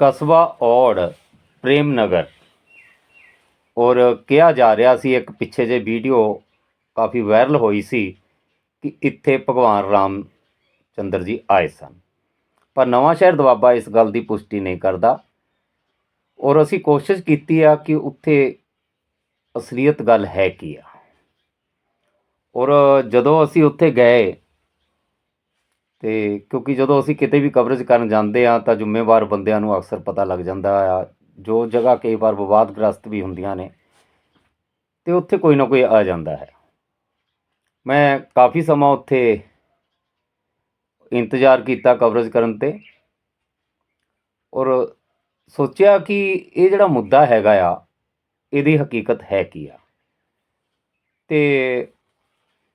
ਕਸਬਾ ਔੜ ਪ੍ਰੇਮ ਨਗਰ ਔਰ ਕਿਹਾ ਜਾ ਰਿਹਾ ਸੀ, ਇੱਕ ਪਿੱਛੇ ਜੇ ਵੀਡੀਓ ਕਾਫੀ ਵਾਇਰਲ ਹੋਈ ਸੀ ਕਿ ਇੱਥੇ ਭਗਵਾਨ ਰਾਮ ਚੰਦਰ ਜੀ ਆਏ ਸਨ। ਪਰ ਨਵਾਂ ਸ਼ਹਿਰ ਦਵਾਬਾ ਇਸ ਗੱਲ ਦੀ ਪੁਸ਼ਟੀ ਨਹੀਂ ਕਰਦਾ। ਔਰ ਅਸੀਂ ਕੋਸ਼ਿਸ਼ ਕੀਤੀ ਆ ਕਿ ਉੱਥੇ ਅਸਲੀਅਤ ਗੱਲ ਹੈ ਕੀ ਆ। ਔਰ ਜਦੋਂ ਅਸੀਂ ਉੱਥੇ ਗਏ ਤੇ ਕਿਉਂਕਿ ਜਦੋਂ ਅਸੀਂ ਕਿਤੇ ਵੀ ਕਵਰੇਜ ਕਰਨ ਜਾਂਦੇ ਆ ਤਾਂ ਜ਼ਿੰਮੇਵਾਰ ਬੰਦਿਆਂ ਨੂੰ ਅਕਸਰ ਪਤਾ ਲੱਗ ਜਾਂਦਾ ਆ, ਜੋ ਜਗ੍ਹਾ ਕਈ ਵਾਰ ਵਿਵਾਦਗ੍ਰਸਤ ਵੀ ਹੁੰਦੀਆਂ ਨੇ, ਤੇ ਉੱਥੇ ਕੋਈ ਨਾ ਕੋਈ ਆ ਜਾਂਦਾ ਹੈ। ਮੈਂ ਕਾਫੀ ਸਮਾਂ ਉੱਥੇ ਇੰਤਜ਼ਾਰ ਕੀਤਾ ਕਵਰੇਜ ਕਰਨ ਤੇ ਔਰ ਸੋਚਿਆ ਕਿ ਇਹ ਜਿਹੜਾ ਮੁੱਦਾ ਹੈਗਾ ਆ, ਇਹਦੀ ਹਕੀਕਤ ਹੈ ਕੀ ਆ? ਤੇ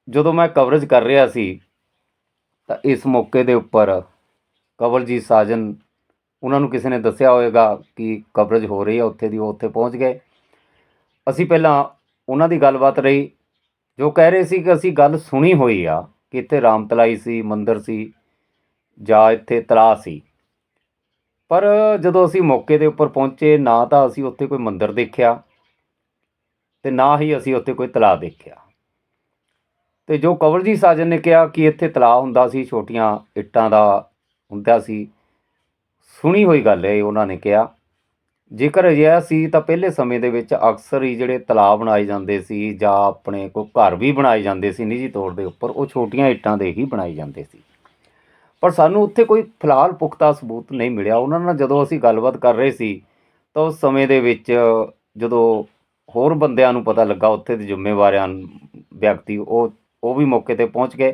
ਜਦੋਂ ਮੈਂ ਕਵਰੇਜ ਕਰ ਰਿਹਾ ਸੀ ਤਾਂ ਇਸ ਮੌਕੇ ਦੇ ਉੱਪਰ ਕਵਲਜੀਤ ਸਾਜਨ, ਉਹਨਾਂ ਨੂੰ ਕਿਸੇ ਨੇ ਦੱਸਿਆ ਹੋਵੇਗਾ ਕਿ ਕਵਰੇਜ ਹੋ ਰਹੀ ਹੈ ਉੱਥੇ ਦੀ ਉਹ ਉੱਥੇ ਪਹੁੰਚ ਗਏ। ਅਸੀਂ ਪਹਿਲਾਂ ਉਹਨਾਂ ਦੀ ਗੱਲਬਾਤ ਰਹੀ, ਜੋ ਕਹਿ ਰਹੇ ਸੀ ਕਿ ਅਸੀਂ ਗੱਲ ਸੁਣੀ ਹੋਈ ਆ, ਕਿ ਇੱਥੇ ਰਾਮ ਤਲਾਈ ਸੀ, ਮੰਦਿਰ ਸੀ, ਜਾਂ ਇੱਥੇ ਤਲਾਅ ਸੀ। ਪਰ ਜਦੋਂ ਅਸੀਂ ਮੌਕੇ ਦੇ ਉੱਪਰ ਪਹੁੰਚੇ, ਨਾ ਤਾਂ ਅਸੀਂ ਉੱਥੇ ਕੋਈ ਮੰਦਿਰ ਦੇਖਿਆ, ਤੇ ਨਾ ਹੀ ਅਸੀਂ ਉੱਥੇ ਕੋਈ ਤਲਾਅ ਦੇਖਿਆ। ਤੇ ਜੋ ਕਵਲਜੀਤ ਸਾਜਨ ਨੇ ਕਿਹਾ ਕਿ ਇੱਥੇ ਤਲਾਅ ਹੁੰਦਾ ਸੀ, ਛੋਟੀਆਂ ਇੱਟਾਂ ਦਾ ਹੁੰਦਾ ਸੀ। ਸੁਣੀ ਹੋਈ ਗੱਲ ਹੈ, ਉਹਨਾਂ ਨੇ ਕਿਹਾ, ਜੇਕਰ ਅਜਿਹਾ ਸੀ ਤਾਂ ਪਹਿਲੇ ਸਮੇਂ ਦੇ ਵਿੱਚ ਅਕਸਰ ਹੀ ਜਿਹੜੇ ਤਲਾਅ ਬਣਾਏ ਜਾਂਦੇ ਸੀ ਜਾਂ ਆਪਣੇ ਕੋਈ ਘਰ ਵੀ ਬਣਾਏ ਜਾਂਦੇ ਸੀ, ਨਿੱਜੀ ਤੌਰ ਦੇ ਉੱਪਰ, ਉਹ ਛੋਟੀਆਂ ਇੱਟਾਂ ਦੇ ਹੀ ਬਣਾਏ ਜਾਂਦੇ ਸੀ। ਪਰ ਸਾਨੂੰ ਉੱਥੇ ਕੋਈ ਫਿਲਹਾਲ ਪੁਖਤਾ ਸਬੂਤ ਨਹੀਂ ਮਿਲਿਆ। ਉਹਨਾਂ ਨਾਲ ਜਦੋਂ ਅਸੀਂ ਗੱਲਬਾਤ ਕਰ ਰਹੇ ਸੀ, ਤਾਂ ਉਸ ਸਮੇਂ ਦੇ ਵਿੱਚ ਜਦੋਂ ਹੋਰ ਬੰਦਿਆਂ ਨੂੰ ਪਤਾ ਲੱਗਾ, ਉੱਥੇ ਦੇ ਜ਼ਿੰਮੇਵਾਰਾਂ ਵਿਅਕਤੀ, ਉਹ ਉਹ ਵੀ ਮੌਕੇ ਤੇ ਪਹੁੰਚ ਗਏ।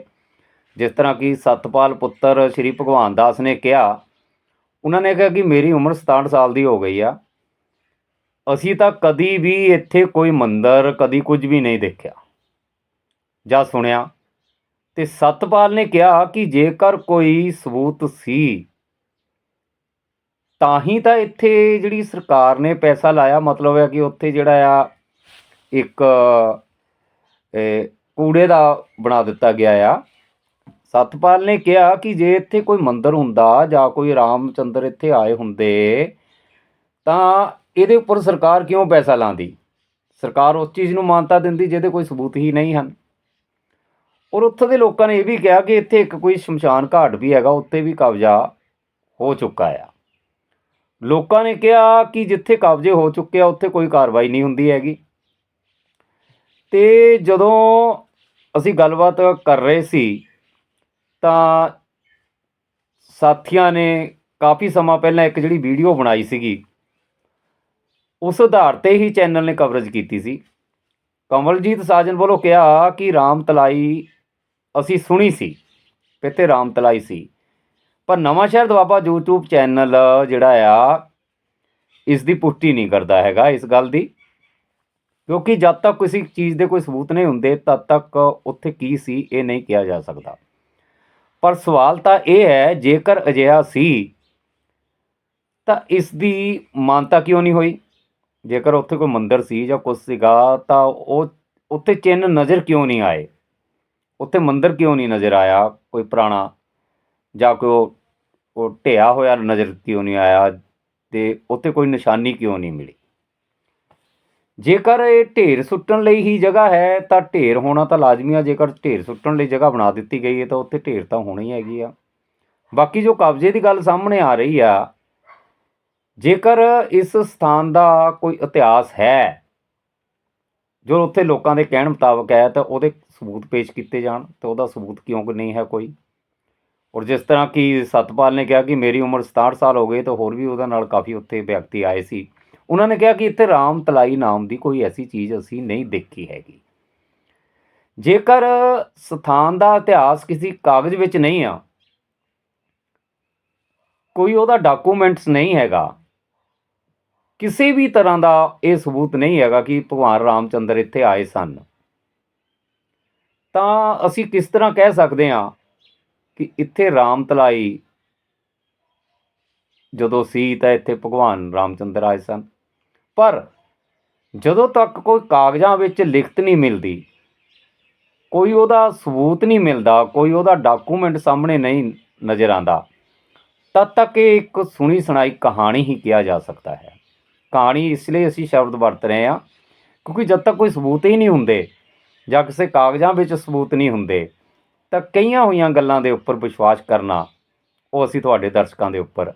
ਜਿਸ ਤਰ੍ਹਾਂ ਕਿ ਸਤਪਾਲ ਪੁੱਤਰ ਸ਼੍ਰੀ ਭਗਵਾਨ ਦਾਸ ਨੇ ਕਿਹਾ, ਉਹਨਾਂ ਨੇ ਕਿਹਾ ਕਿ ਮੇਰੀ ਉਮਰ 67 ਸਾਲ ਦੀ ਹੋ ਗਈ ਆ। ਅਸੀਂ ਤਾਂ ਕਦੀ ਵੀ ਇੱਥੇ ਕੋਈ ਮੰਦਰ ਕਦੀ ਕੁਝ ਵੀ ਨਹੀਂ ਦੇਖਿਆ। ਜਾਂ ਸੁਣਿਆ ਤੇ ਸਤਪਾਲ ਨੇ ਕਿਹਾ ਕਿ ਜੇਕਰ ਕੋਈ ਸਬੂਤ ਸੀ, ਤਾਂ ਹੀ ਤਾਂ ਇੱਥੇ ਜਿਹੜੀ ਸਰਕਾਰ ਨੇ ਪੈਸਾ ਲਾਇਆ। ਮਤਲਬ ਹੈ ਕਿ ਉੱਥੇ ਜਿਹੜਾ ਆ ਇੱਕ ਕੂੜੇ ਦਾ ਬਣਾ ਦਿੱਤਾ ਗਿਆ ਆ। ਸਤਪਾਲ ਨੇ ਕਿਹਾ ਕਿ ਜੇ ਇੱਥੇ ਕੋਈ ਮੰਦਰ ਹੁੰਦਾ ਜਾਂ ਕੋਈ ਰਾਮਚੰਦਰ ਇੱਥੇ ਆਏ ਹੁੰਦੇ, ਤਾਂ ਇਹਦੇ ਉੱਪਰ ਸਰਕਾਰ ਕਿਉਂ ਪੈਸਾ ਲਾਉਂਦੀ ਸਰਕਾਰ ਉਸ ਚੀਜ਼ ਨੂੰ ਮਾਨਤਾ ਦਿੰਦੀ ਜਿਹਦੇ ਕੋਈ ਸਬੂਤ ਹੀ ਨਹੀਂ ਹਨ। ਔਰ ਉੱਥੇ ਦੇ ਲੋਕਾਂ ਨੇ ਇਹ ਵੀ ਕਿਹਾ ਕਿ ਇੱਥੇ ਇੱਕ ਕੋਈ ਸ਼ਮਸ਼ਾਨ ਘਾਟ ਵੀ ਹੈਗਾ ਉੱਤੇ ਵੀ ਕਬਜ਼ਾ ਹੋ ਚੁੱਕਾ ਆ। ਲੋਕਾਂ ਨੇ ਕਿਹਾ ਕਿ ਜਿੱਥੇ ਕਬਜ਼ੇ ਹੋ ਚੁੱਕੇ ਆ, ਉੱਥੇ ਕੋਈ ਕਾਰਵਾਈ ਨਹੀਂ ਹੁੰਦੀ ਹੈਗੀ। ਤੇ ਜਦੋਂ ਅਸੀਂ ਗੱਲਬਾਤ ਕਰ ਰਹੇ ਸੀ, ਤਾਂ ਸਾਥੀਆਂ ਨੇ ਕਾਫੀ ਸਮਾਂ ਪਹਿਲਾਂ ਇੱਕ ਜਿਹੜੀ ਵੀਡੀਓ ਬਣਾਈ ਸੀਗੀ, ਉਸ ਆਧਾਰ ਤੇ ਹੀ ਚੈਨਲ ਨੇ ਕਵਰੇਜ ਕੀਤੀ ਸੀ। ਕਮਲਜੀਤ ਸਾਜਨ ਵੱਲੋਂ ਕਿਹਾ ਕਿ ਰਾਮ ਤਲਾਈ ਅਸੀਂ ਸੁਣੀ ਸੀ ਕਿਤੇ ਰਾਮ ਤਲਾਈ ਸੀ। ਪਰ ਨਵਾਂ ਸ਼ਹਿਰ ਦਵਾਬਾ YouTube ਚੈਨਲ ਜਿਹੜਾ ਆ, ਇਸ ਦੀ ਪੁਸ਼ਟੀ ਨਹੀਂ ਕਰਦਾ ਹੈਗਾ ਇਸ ਗੱਲ ਦੀ। ਕਿਉਂਕਿ ਜਦ ਤੱਕ ਕਿਸੇ ਚੀਜ਼ ਦੇ ਕੋਈ ਸਬੂਤ ਨਹੀਂ ਹੁੰਦੇ, ਤਦ ਤੱਕ ਉੱਥੇ ਕੀ ਸੀ, ਇਹ ਨਹੀਂ ਕਿਹਾ ਜਾ ਸਕਦਾ। ਪਰ ਸਵਾਲ ਤਾਂ ਇਹ ਹੈ, ਜੇਕਰ ਅਜਿਹਾ ਸੀ, ਤਾਂ ਇਸ ਦੀ ਮਾਨਤਾ ਕਿਉਂ ਨਹੀਂ ਹੋਈ? ਜੇਕਰ ਉੱਥੇ ਕੋਈ ਮੰਦਿਰ ਸੀ ਜਾਂ ਕੁਝ ਸੀਗਾ, ਤਾਂ ਉਹ, ਉੱਥੇ ਚਿੰਨ੍ਹ ਨਜ਼ਰ ਕਿਉਂ ਨਹੀਂ ਆਏ? ਉੱਥੇ ਮੰਦਿਰ ਕਿਉਂ ਨਹੀਂ ਨਜ਼ਰ ਆਇਆ? ਕੋਈ ਪੁਰਾਣਾ ਜਾਂ ਕੋਈ ਉਹ- ਉਹ ਢਿਆ ਹੋਇਆ ਨਜ਼ਰ ਕਿਉਂ ਨਹੀਂ ਆਇਆ? ਤੇ ਉੱਥੇ ਕੋਈ ਨਿਸ਼ਾਨੀ ਕਿਉਂ ਨਹੀਂ ਮਿਲੀ? ਜੇਕਰ ਇਹ ਢੇਰ ਸੁੱਟਣ ਲਈ ਹੀ ਜਗ੍ਹਾ ਹੈ, ਤਾਂ ਢੇਰ ਹੋਣਾ ਤਾਂ ਲਾਜ਼ਮੀ ਆ। ਜੇਕਰ ਢੇਰ ਸੁੱਟਣ ਲਈ ਜਗ੍ਹਾ ਬਣਾ ਦਿੱਤੀ ਗਈ ਹੈ, ਤਾਂ ਉੱਥੇ ਢੇਰ ਤਾਂ ਹੋਣੀ ਹੈਗੀ ਆ। ਬਾਕੀ ਜੋ ਕਬਜ਼ੇ ਦੀ ਗੱਲ ਸਾਹਮਣੇ ਆ ਰਹੀ ਆ, ਜੇਕਰ ਇਸ ਸਥਾਨ ਦਾ ਕੋਈ ਇਤਿਹਾਸ ਹੈ, ਜੋ ਉੱਥੇ ਲੋਕਾਂ ਦੇ ਕਹਿਣ ਮੁਤਾਬਕ ਹੈ, ਤਾਂ ਉਹਦੇ ਸਬੂਤ ਪੇਸ਼ ਕੀਤੇ ਜਾਣ, ਤੇ ਉਹਦਾ ਸਬੂਤ ਕਿਉਂ ਨਹੀਂ ਹੈ ਕੋਈ? ਔਰ ਜਿਸ ਤਰ੍ਹਾਂ ਕਿ ਸਤਪਾਲ ਨੇ ਕਿਹਾ ਕਿ ਮੇਰੀ ਉਮਰ 67 ਸਾਲ ਹੋ ਗਈ ਤਾਂ ਹੋਰ ਵੀ ਉਹਦੇ ਨਾਲ ਕਾਫੀ ਉੱਥੇ ਵਿਅਕਤੀ ਆਏ ਸੀ। ਉਹਨਾਂ ਨੇ ਕਿਹਾ ਕਿ ਇੱਥੇ ਰਾਮ ਤਲਾਈ ਨਾਮ ਦੀ ਕੋਈ ਐਸੀ ਚੀਜ਼ ਅਸੀਂ ਨਹੀਂ ਦੇਖੀ ਹੈਗੀ। ਜੇਕਰ ਸਥਾਨ ਦਾ ਇਤਿਹਾਸ ਕਿਸੇ ਕਾਗਜ਼ ਵਿੱਚ ਨਹੀਂ ਆ, ਕੋਈ ਉਹਦਾ ਡਾਕੂਮੈਂਟਸ ਨਹੀਂ ਹੈਗਾ, ਕਿਸੇ ਵੀ ਤਰ੍ਹਾਂ ਦਾ ਇਹ ਸਬੂਤ ਨਹੀਂ ਹੈਗਾ ਕਿ ਭਗਵਾਨ ਰਾਮਚੰਦਰ ਇੱਥੇ ਆਏ ਸਨ, ਤਾਂ ਅਸੀਂ ਕਿਸ ਤਰ੍ਹਾਂ ਕਹਿ ਸਕਦੇ ਹਾਂ ਕਿ ਇੱਥੇ ਰਾਮ ਤਲਾਈ ਜਦੋਂ ਸੀ ਤਾਂ ਇੱਥੇ ਭਗਵਾਨ ਰਾਮਚੰਦਰ ਆਏ ਸਨ। ਪਰ ਜਦੋਂ ਤੱਕ ਕੋਈ ਕਾਗਜ਼ਾਂ ਵਿੱਚ ਲਿਖਤ ਨਹੀਂ ਮਿਲਦੀ, ਕੋਈ ਉਹਦਾ ਸਬੂਤ ਨਹੀਂ ਮਿਲਦਾ, ਕੋਈ ਉਹਦਾ ਡਾਕੂਮੈਂਟ ਸਾਹਮਣੇ ਨਹੀਂ ਨਜ਼ਰ ਆਂਦਾ ਤਦ ਤੱਕ ਇਹ ਇੱਕ ਸੁਣੀ ਸੁਣਾਈ ਕਹਾਣੀ ਹੀ ਕਿਹਾ ਜਾ ਸਕਦਾ ਹੈ। ਕਹਾਣੀ ਇਸ ਲਈ ਅਸੀਂ ਸ਼ਬਦ ਵਰਤ ਰਹੇ ਹਾਂ, ਕਿਉਂਕਿ ਜਦ ਤੱਕ ਕੋਈ ਸਬੂਤ ਹੀ ਨਹੀਂ ਹੁੰਦੇ ਜਾਂ ਕਿਸੇ ਕਾਗਜ਼ਾਂ ਵਿੱਚ ਸਬੂਤ ਨਹੀਂ ਹੁੰਦੇ, ਤਾਂ ਕਈਆਂ ਹੋਈਆਂ ਗੱਲਾਂ ਦੇ ਉੱਪਰ ਵਿਸ਼ਵਾਸ ਕਰਨਾ ਉਹ ਅਸੀਂ ਤੁਹਾਡੇ ਦਰਸ਼ਕਾਂ ਦੇ ਉੱਪਰ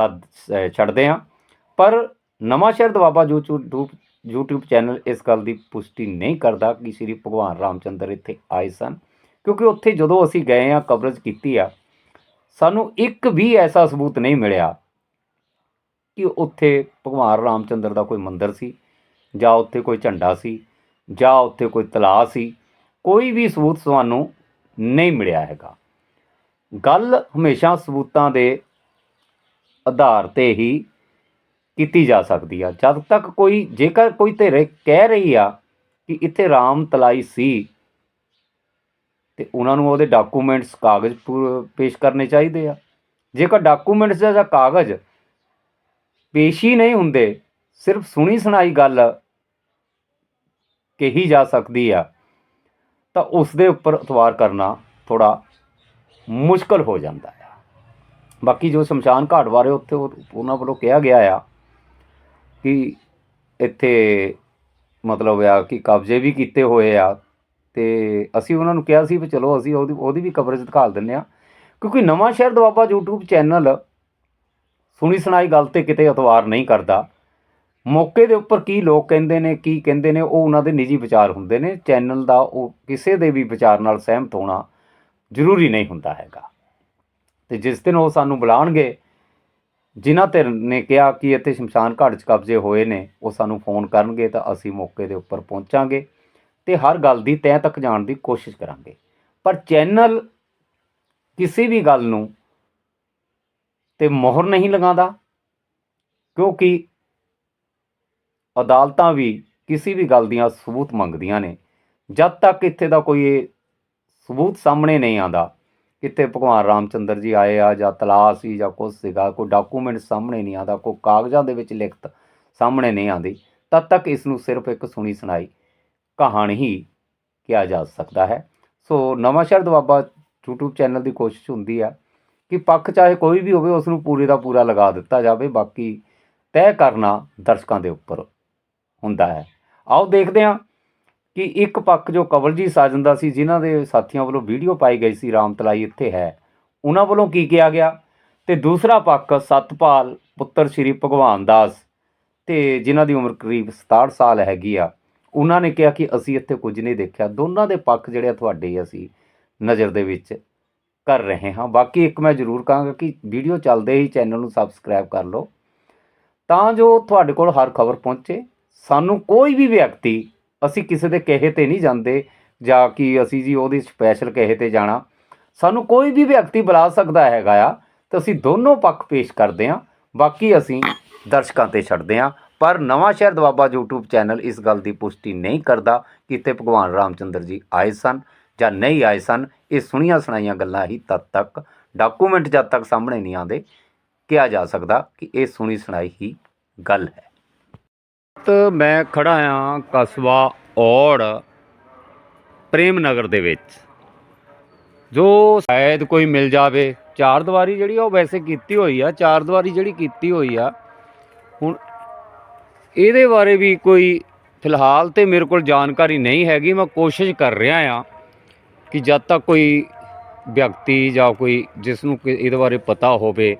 ਸੱਦ, ਅਹ, ਛੱਡਦੇ ਹਾਂ। ਪਰ ਨਵਾਂ ਸ਼ਹਿਰ ਦਵਾਬਾ YouTube YouTube ਚੈਨਲ ਇਸ ਗੱਲ ਦੀ ਪੁਸ਼ਟੀ ਨਹੀਂ ਕਰਦਾ ਕਿ ਸ੍ਰੀ ਭਗਵਾਨ ਰਾਮਚੰਦਰ ਇੱਥੇ ਆਏ ਸਨ। ਕਿਉਂਕਿ ਉੱਥੇ ਜਦੋਂ ਅਸੀਂ ਗਏ ਆ ਕਵਰੇਜ ਕੀਤੀ ਆ, ਸਾਨੂੰ ਇੱਕ ਵੀ ਐਸਾ ਸਬੂਤ ਨਹੀਂ ਮਿਲਿਆ ਕਿ ਉੱਥੇ ਭਗਵਾਨ ਰਾਮਚੰਦਰ ਦਾ ਕੋਈ ਮੰਦਿਰ ਸੀ, ਜਾਂ ਉੱਥੇ ਕੋਈ ਝੰਡਾ ਸੀ, ਜਾਂ ਉੱਥੇ ਕੋਈ ਤਲਾਅ ਸੀ। ਕੋਈ ਵੀ ਸਬੂਤ ਤੁਹਾਨੂੰ ਨਹੀਂ ਮਿਲਿਆ ਹੈਗਾ। ਗੱਲ ਹਮੇਸ਼ਾ ਸਬੂਤਾਂ ਦੇ ਆਧਾਰ ਤੇ ਹੀ ਕੀਤੀ ਜਾ ਸਕਦੀ ਆ। ਜਦ ਤੱਕ ਕੋਈ, ਜੇਕਰ ਕੋਈ ਧਿਰ ਕਹਿ ਰਹੀ ਆ ਕਿ ਇੱਥੇ ਰਾਮ ਤਲਾਈ ਸੀ, ਤੇ ਉਹਨਾਂ ਨੂੰ ਉਹਦੇ ਡਾਕੂਮੈਂਟਸ ਕਾਗਜ਼ ਪੂ- ਪੇਸ਼ ਕਰਨੇ ਚਾਹੀਦੇ ਆ। ਜੇਕਰ ਡਾਕੂਮੈਂਟਸ ਜਾਂ ਕਾਗਜ਼ ਪੇਸ਼ ਹੀ ਨਹੀਂ ਹੁੰਦੇ, ਸਿਰਫ ਸੁਣੀ ਸੁਣਾਈ ਗੱਲ ਕਹੀ ਜਾ ਸਕਦੀ ਆ, ਤਾਂ ਉਸ ਦੇ ਉੱਪਰ ਇਤਵਾਰ ਕਰਨਾ ਥੋੜਾ ਮੁਸ਼ਕਲ ਹੋ ਜਾਂਦਾ ਆ ਬਾਕੀ ਜੋ ਸ਼ਮਸ਼ਾਨ ਘਾਟ ਬਾਰੇ ਉੱਥੇ ਉਹਨਾਂ ਵੱਲੋਂ ਕਿਹਾ ਗਿਆ ਆ ਕਿ ਇੱਥੇ ਮਤਲਬ ਆ ਕਿ ਕਬਜ਼ੇ ਵੀ ਕੀਤੇ ਹੋਏ ਆ ਤੇ ਅਸੀਂ ਉਹਨਾਂ ਨੂੰ ਕਿਹਾ ਸੀ ਵੀ ਚਲੋ ਅਸੀਂ ਉਹਦੀ ਉਹਦੀ ਵੀ ਕਵਰੇਜ ਦਿਖਾਲ ਦਿੰਨੇ ਆ ਕਿਉਂਕਿ ਨਵਾਂ ਸ਼ਹਿਰ ਦਵਾਬਾ YouTube ਚੈਨਲ ਸੁਣੀ ਸੁਣਾਈ ਗੱਲ ਤੇ ਕਿਤੇ ਇਤਵਾਰ ਨਹੀਂ ਕਰਦਾ। ਮੌਕੇ ਦੇ ਉੱਪਰ ਕੀ ਲੋਕ ਕਹਿੰਦੇ ਨੇ, ਕੀ ਕਹਿੰਦੇ ਨੇ, ਉਹ ਉਹਨਾਂ ਦੇ ਨਿੱਜੀ ਵਿਚਾਰ ਹੁੰਦੇ ਨੇ। ਚੈਨਲ ਦਾ ਉਹ ਕਿਸੇ ਦੇ ਵੀ ਵਿਚਾਰ ਨਾਲ ਸਹਿਮਤ ਹੋਣਾ ਜ਼ਰੂਰੀ ਨਹੀਂ ਹੁੰਦਾ ਹੈਗਾ। ਤੇ ਜਿਸ ਦਿਨ ਉਹ ਸਾਨੂੰ ਬੁਲਾਣਗੇ ਜਿਨ੍ਹਾਂ ਧਿਰ ਨੇ ਕਿਹਾ ਕਿ ਇੱਥੇ ਸ਼ਮਸ਼ਾਨ ਘਾਟ 'ਚ ਕਬਜ਼ੇ ਹੋਏ ਨੇ, ਉਹ ਸਾਨੂੰ ਫੋਨ ਕਰਨਗੇ ਤਾਂ ਅਸੀਂ ਮੌਕੇ ਦੇ ਉੱਪਰ ਪਹੁੰਚਾਂਗੇ ਤੇ ਹਰ ਗੱਲ ਦੀ ਤਹਿ ਤੱਕ ਜਾਣ ਦੀ ਕੋਸ਼ਿਸ਼ ਕਰਾਂਗੇ। ਪਰ ਚੈਨਲ ਕਿਸੇ ਵੀ ਗੱਲ ਨੂੰ ਤੇ ਮੋਹਰ ਨਹੀਂ ਲਗਾਉਂਦਾ, ਕਿਉਂਕਿ ਅਦਾਲਤਾਂ ਵੀ ਕਿਸੇ ਵੀ ਗੱਲ ਦੀਆਂ ਸਬੂਤ ਮੰਗਦੀਆਂ ਨੇ। ਜਦ ਤੱਕ ਇੱਥੇ ਦਾ ਕੋਈ ਸਬੂਤ ਸਾਹਮਣੇ ਨਹੀਂ ਆਂਦਾ ਕਿਤੇ ਭਗਵਾਨ ਰਾਮਚੰਦਰ ਜੀ ਆਏ ਆ ਜਾਂ ਤਲਾਅ ਸੀ ਜਾਂ ਕੁਛ ਸੀਗਾ, ਕੋਈ ਡਾਕੂਮੈਂਟ ਸਾਹਮਣੇ ਨਹੀਂ ਆਂਦਾ ਕੋਈ ਕਾਗਜ਼ਾਂ ਦੇ ਵਿੱਚ ਲਿਖਤ ਸਾਹਮਣੇ ਨਹੀਂ ਆਂਦੀ ਤਦ ਤੱਕ ਇਸ ਨੂੰ ਸਿਰਫ ਇੱਕ ਸੁਣੀ ਸੁਣਾਈ ਕਹਾਣੀ ਹੀ ਕਿਹਾ ਜਾ ਸਕਦਾ ਹੈ। ਸੋ ਨਵਾਂ ਸ਼ਹਿਰ ਦਵਾਬਾ YouTube ਚੈਨਲ ਦੀ ਕੋਸ਼ਿਸ਼ ਹੁੰਦੀ ਆ ਕਿ ਪੱਖ ਚਾਹੇ ਕੋਈ ਵੀ ਹੋਵੇ ਉਸ ਨੂੰ ਪੂਰੇ ਦਾ ਪੂਰਾ ਲਗਾ ਦਿੱਤਾ ਜਾਵੇ, ਬਾਕੀ ਤੈਅ ਕਰਨਾ ਦਰਸ਼ਕਾਂ ਦੇ ਉੱਪਰ ਹੁੰਦਾ ਹੈ। ਆਓ ਦੇਖਦੇ ਹਾਂ ਕਿ ਇੱਕ ਪੱਖ ਜੋ ਕਵਲਜੀ ਸਾਜੰਦਾ ਸੀ, ਜਿਨ੍ਹਾਂ ਦੇ ਸਾਥੀਆਂ ਵੱਲੋਂ ਵੀਡੀਓ ਪਾਈ ਗਈ ਸੀ, ਰਾਮ ਤਲਾਈ ਇੱਥੇ ਹੈ, ਉਹਨਾਂ ਵੱਲੋਂ ਕੀ ਕਿਹਾ ਗਿਆ? ਤੇ ਦੂਸਰਾ ਪੱਖ, ਸਤਪਾਲ ਪੁੱਤਰ ਸ਼੍ਰੀ ਭਗਵਾਨ ਦਾਸ ਤੇ ਜਿਨ੍ਹਾਂ ਦੀ ਉਮਰ ਕਰੀਬ 67 ਸਾਲ ਹੈਗੀ ਆ, ਉਹਨਾਂ ਨੇ ਕਿਹਾ ਕਿ ਅਸੀਂ ਇੱਥੇ ਕੁਝ ਨਹੀਂ ਦੇਖਿਆ। ਦੋਨਾਂ ਦੇ ਪੱਖ ਜਿਹੜੇ ਆ ਤੁਹਾਡੇ ਅਸੀਂ ਨਜ਼ਰ ਦੇ ਵਿੱਚ ਕਰ ਰਹੇ ਹਾਂ। ਬਾਕੀ ਇੱਕ ਮੈਂ ਜ਼ਰੂਰ ਕਹਾਂਗਾ ਕਿ ਵੀਡੀਓ ਚੱਲਦੇ ਹੀ ਚੈਨਲ ਨੂੰ ਸਬਸਕ੍ਰਾਈਬ ਕਰ ਲਓ, ਤਾਂ ਜੋ ਤੁਹਾਡੇ ਕੋਲ ਹਰ ਖਬਰ ਪਹੁੰਚੇ। ਸਾਨੂੰ ਕੋਈ ਵੀ ਵਿਅਕਤੀ ਅਸੀਂ ਕਿਸੇ ਦੇ ਕਹੇ ਤੇ ਨਹੀਂ ਜਾਂਦੇ ਜਾਂ ਕਿ ਅਸੀਂ ਜੀ ਉਹਦੀ ਸਪੈਸ਼ਲ ਕਹੇ ਤੇ ਜਾਣਾ। ਸਾਨੂੰ ਕੋਈ ਵੀ ਵਿਅਕਤੀ ਬੁਲਾ ਸਕਦਾ ਹੈਗਾ ਆ ਤਾਂ ਅਸੀਂ ਦੋਨੋਂ ਪੱਖ ਪੇਸ਼ ਕਰਦੇ ਹਾਂ। ਬਾਕੀ ਅਸੀਂ ਦਰਸ਼ਕਾਂ ਤੇ ਛੱਡਦੇ ਹਾਂ। ਪਰ ਨਵਾਂ ਸ਼ਹਿਰ ਦਵਾਬਾ YouTube ਚੈਨਲ ਇਸ ਗੱਲ ਦੀ ਪੁਸ਼ਟੀ ਨਹੀਂ ਕਰਦਾ ਕਿ ਇੱਥੇ ਭਗਵਾਨ ਰਾਮਚੰਦਰ ਜੀ ਆਏ ਸਨ ਜਾਂ ਨਹੀਂ ਆਏ ਸਨ। ਇਹ ਸੁਣੀਆਂ ਸੁਣਾਈਆਂ ਗੱਲਾਂ ਹੀ ਤਦ ਤੱਕ ਡਾਕੂਮੈਂਟ ਜਦ ਤੱਕ ਸਾਹਮਣੇ ਨਹੀਂ ਆਉਂਦੇ ਕਿਹਾ ਜਾ ਸਕਦਾ ਕਿ ਇਹ ਸੁਣੀ ਸੁਣਾਈ ਹੀ ਗੱਲ ਹੈ। ਤਾਂ ਮੈਂ ਖੜਾ ਆ ਕਸਬਾ ਔੜ ਪ੍ਰੇਮ ਨਗਰ ਦੇ ਵਿੱਚ। ਜੋ ਸ਼ਾਇਦ ਕੋਈ ਮਿਲ ਜਾਵੇ। ਚਾਰ ਦੀਵਾਰੀ ਜਿਹੜੀ ਆ ਉਹ ਵੈਸੇ ਕੀਤੀ ਹੋਈ ਆ। ਚਾਰ ਦੀਵਾਰੀ ਜਿਹੜੀ ਕੀਤੀ ਹੋਈ ਆ, ਹੁਣ ਇਹਦੇ ਬਾਰੇ ਵੀ ਕੋਈ ਫਿਲਹਾਲ ਤੇ ਮੇਰੇ ਕੋਲ ਜਾਣਕਾਰੀ ਨਹੀਂ ਹੈਗੀ। ਮੈਂ ਕੋਸ਼ਿਸ਼ ਕਰ ਰਿਹਾ ਆ ਕਿ ਜਦ ਤੱਕ ਕੋਈ ਵਿਅਕਤੀ ਜਾਂ ਕੋਈ ਜਿਸ ਨੂੰ ਕਿ ਇਹਦੇ ਬਾਰੇ ਪਤਾ ਹੋਵੇ।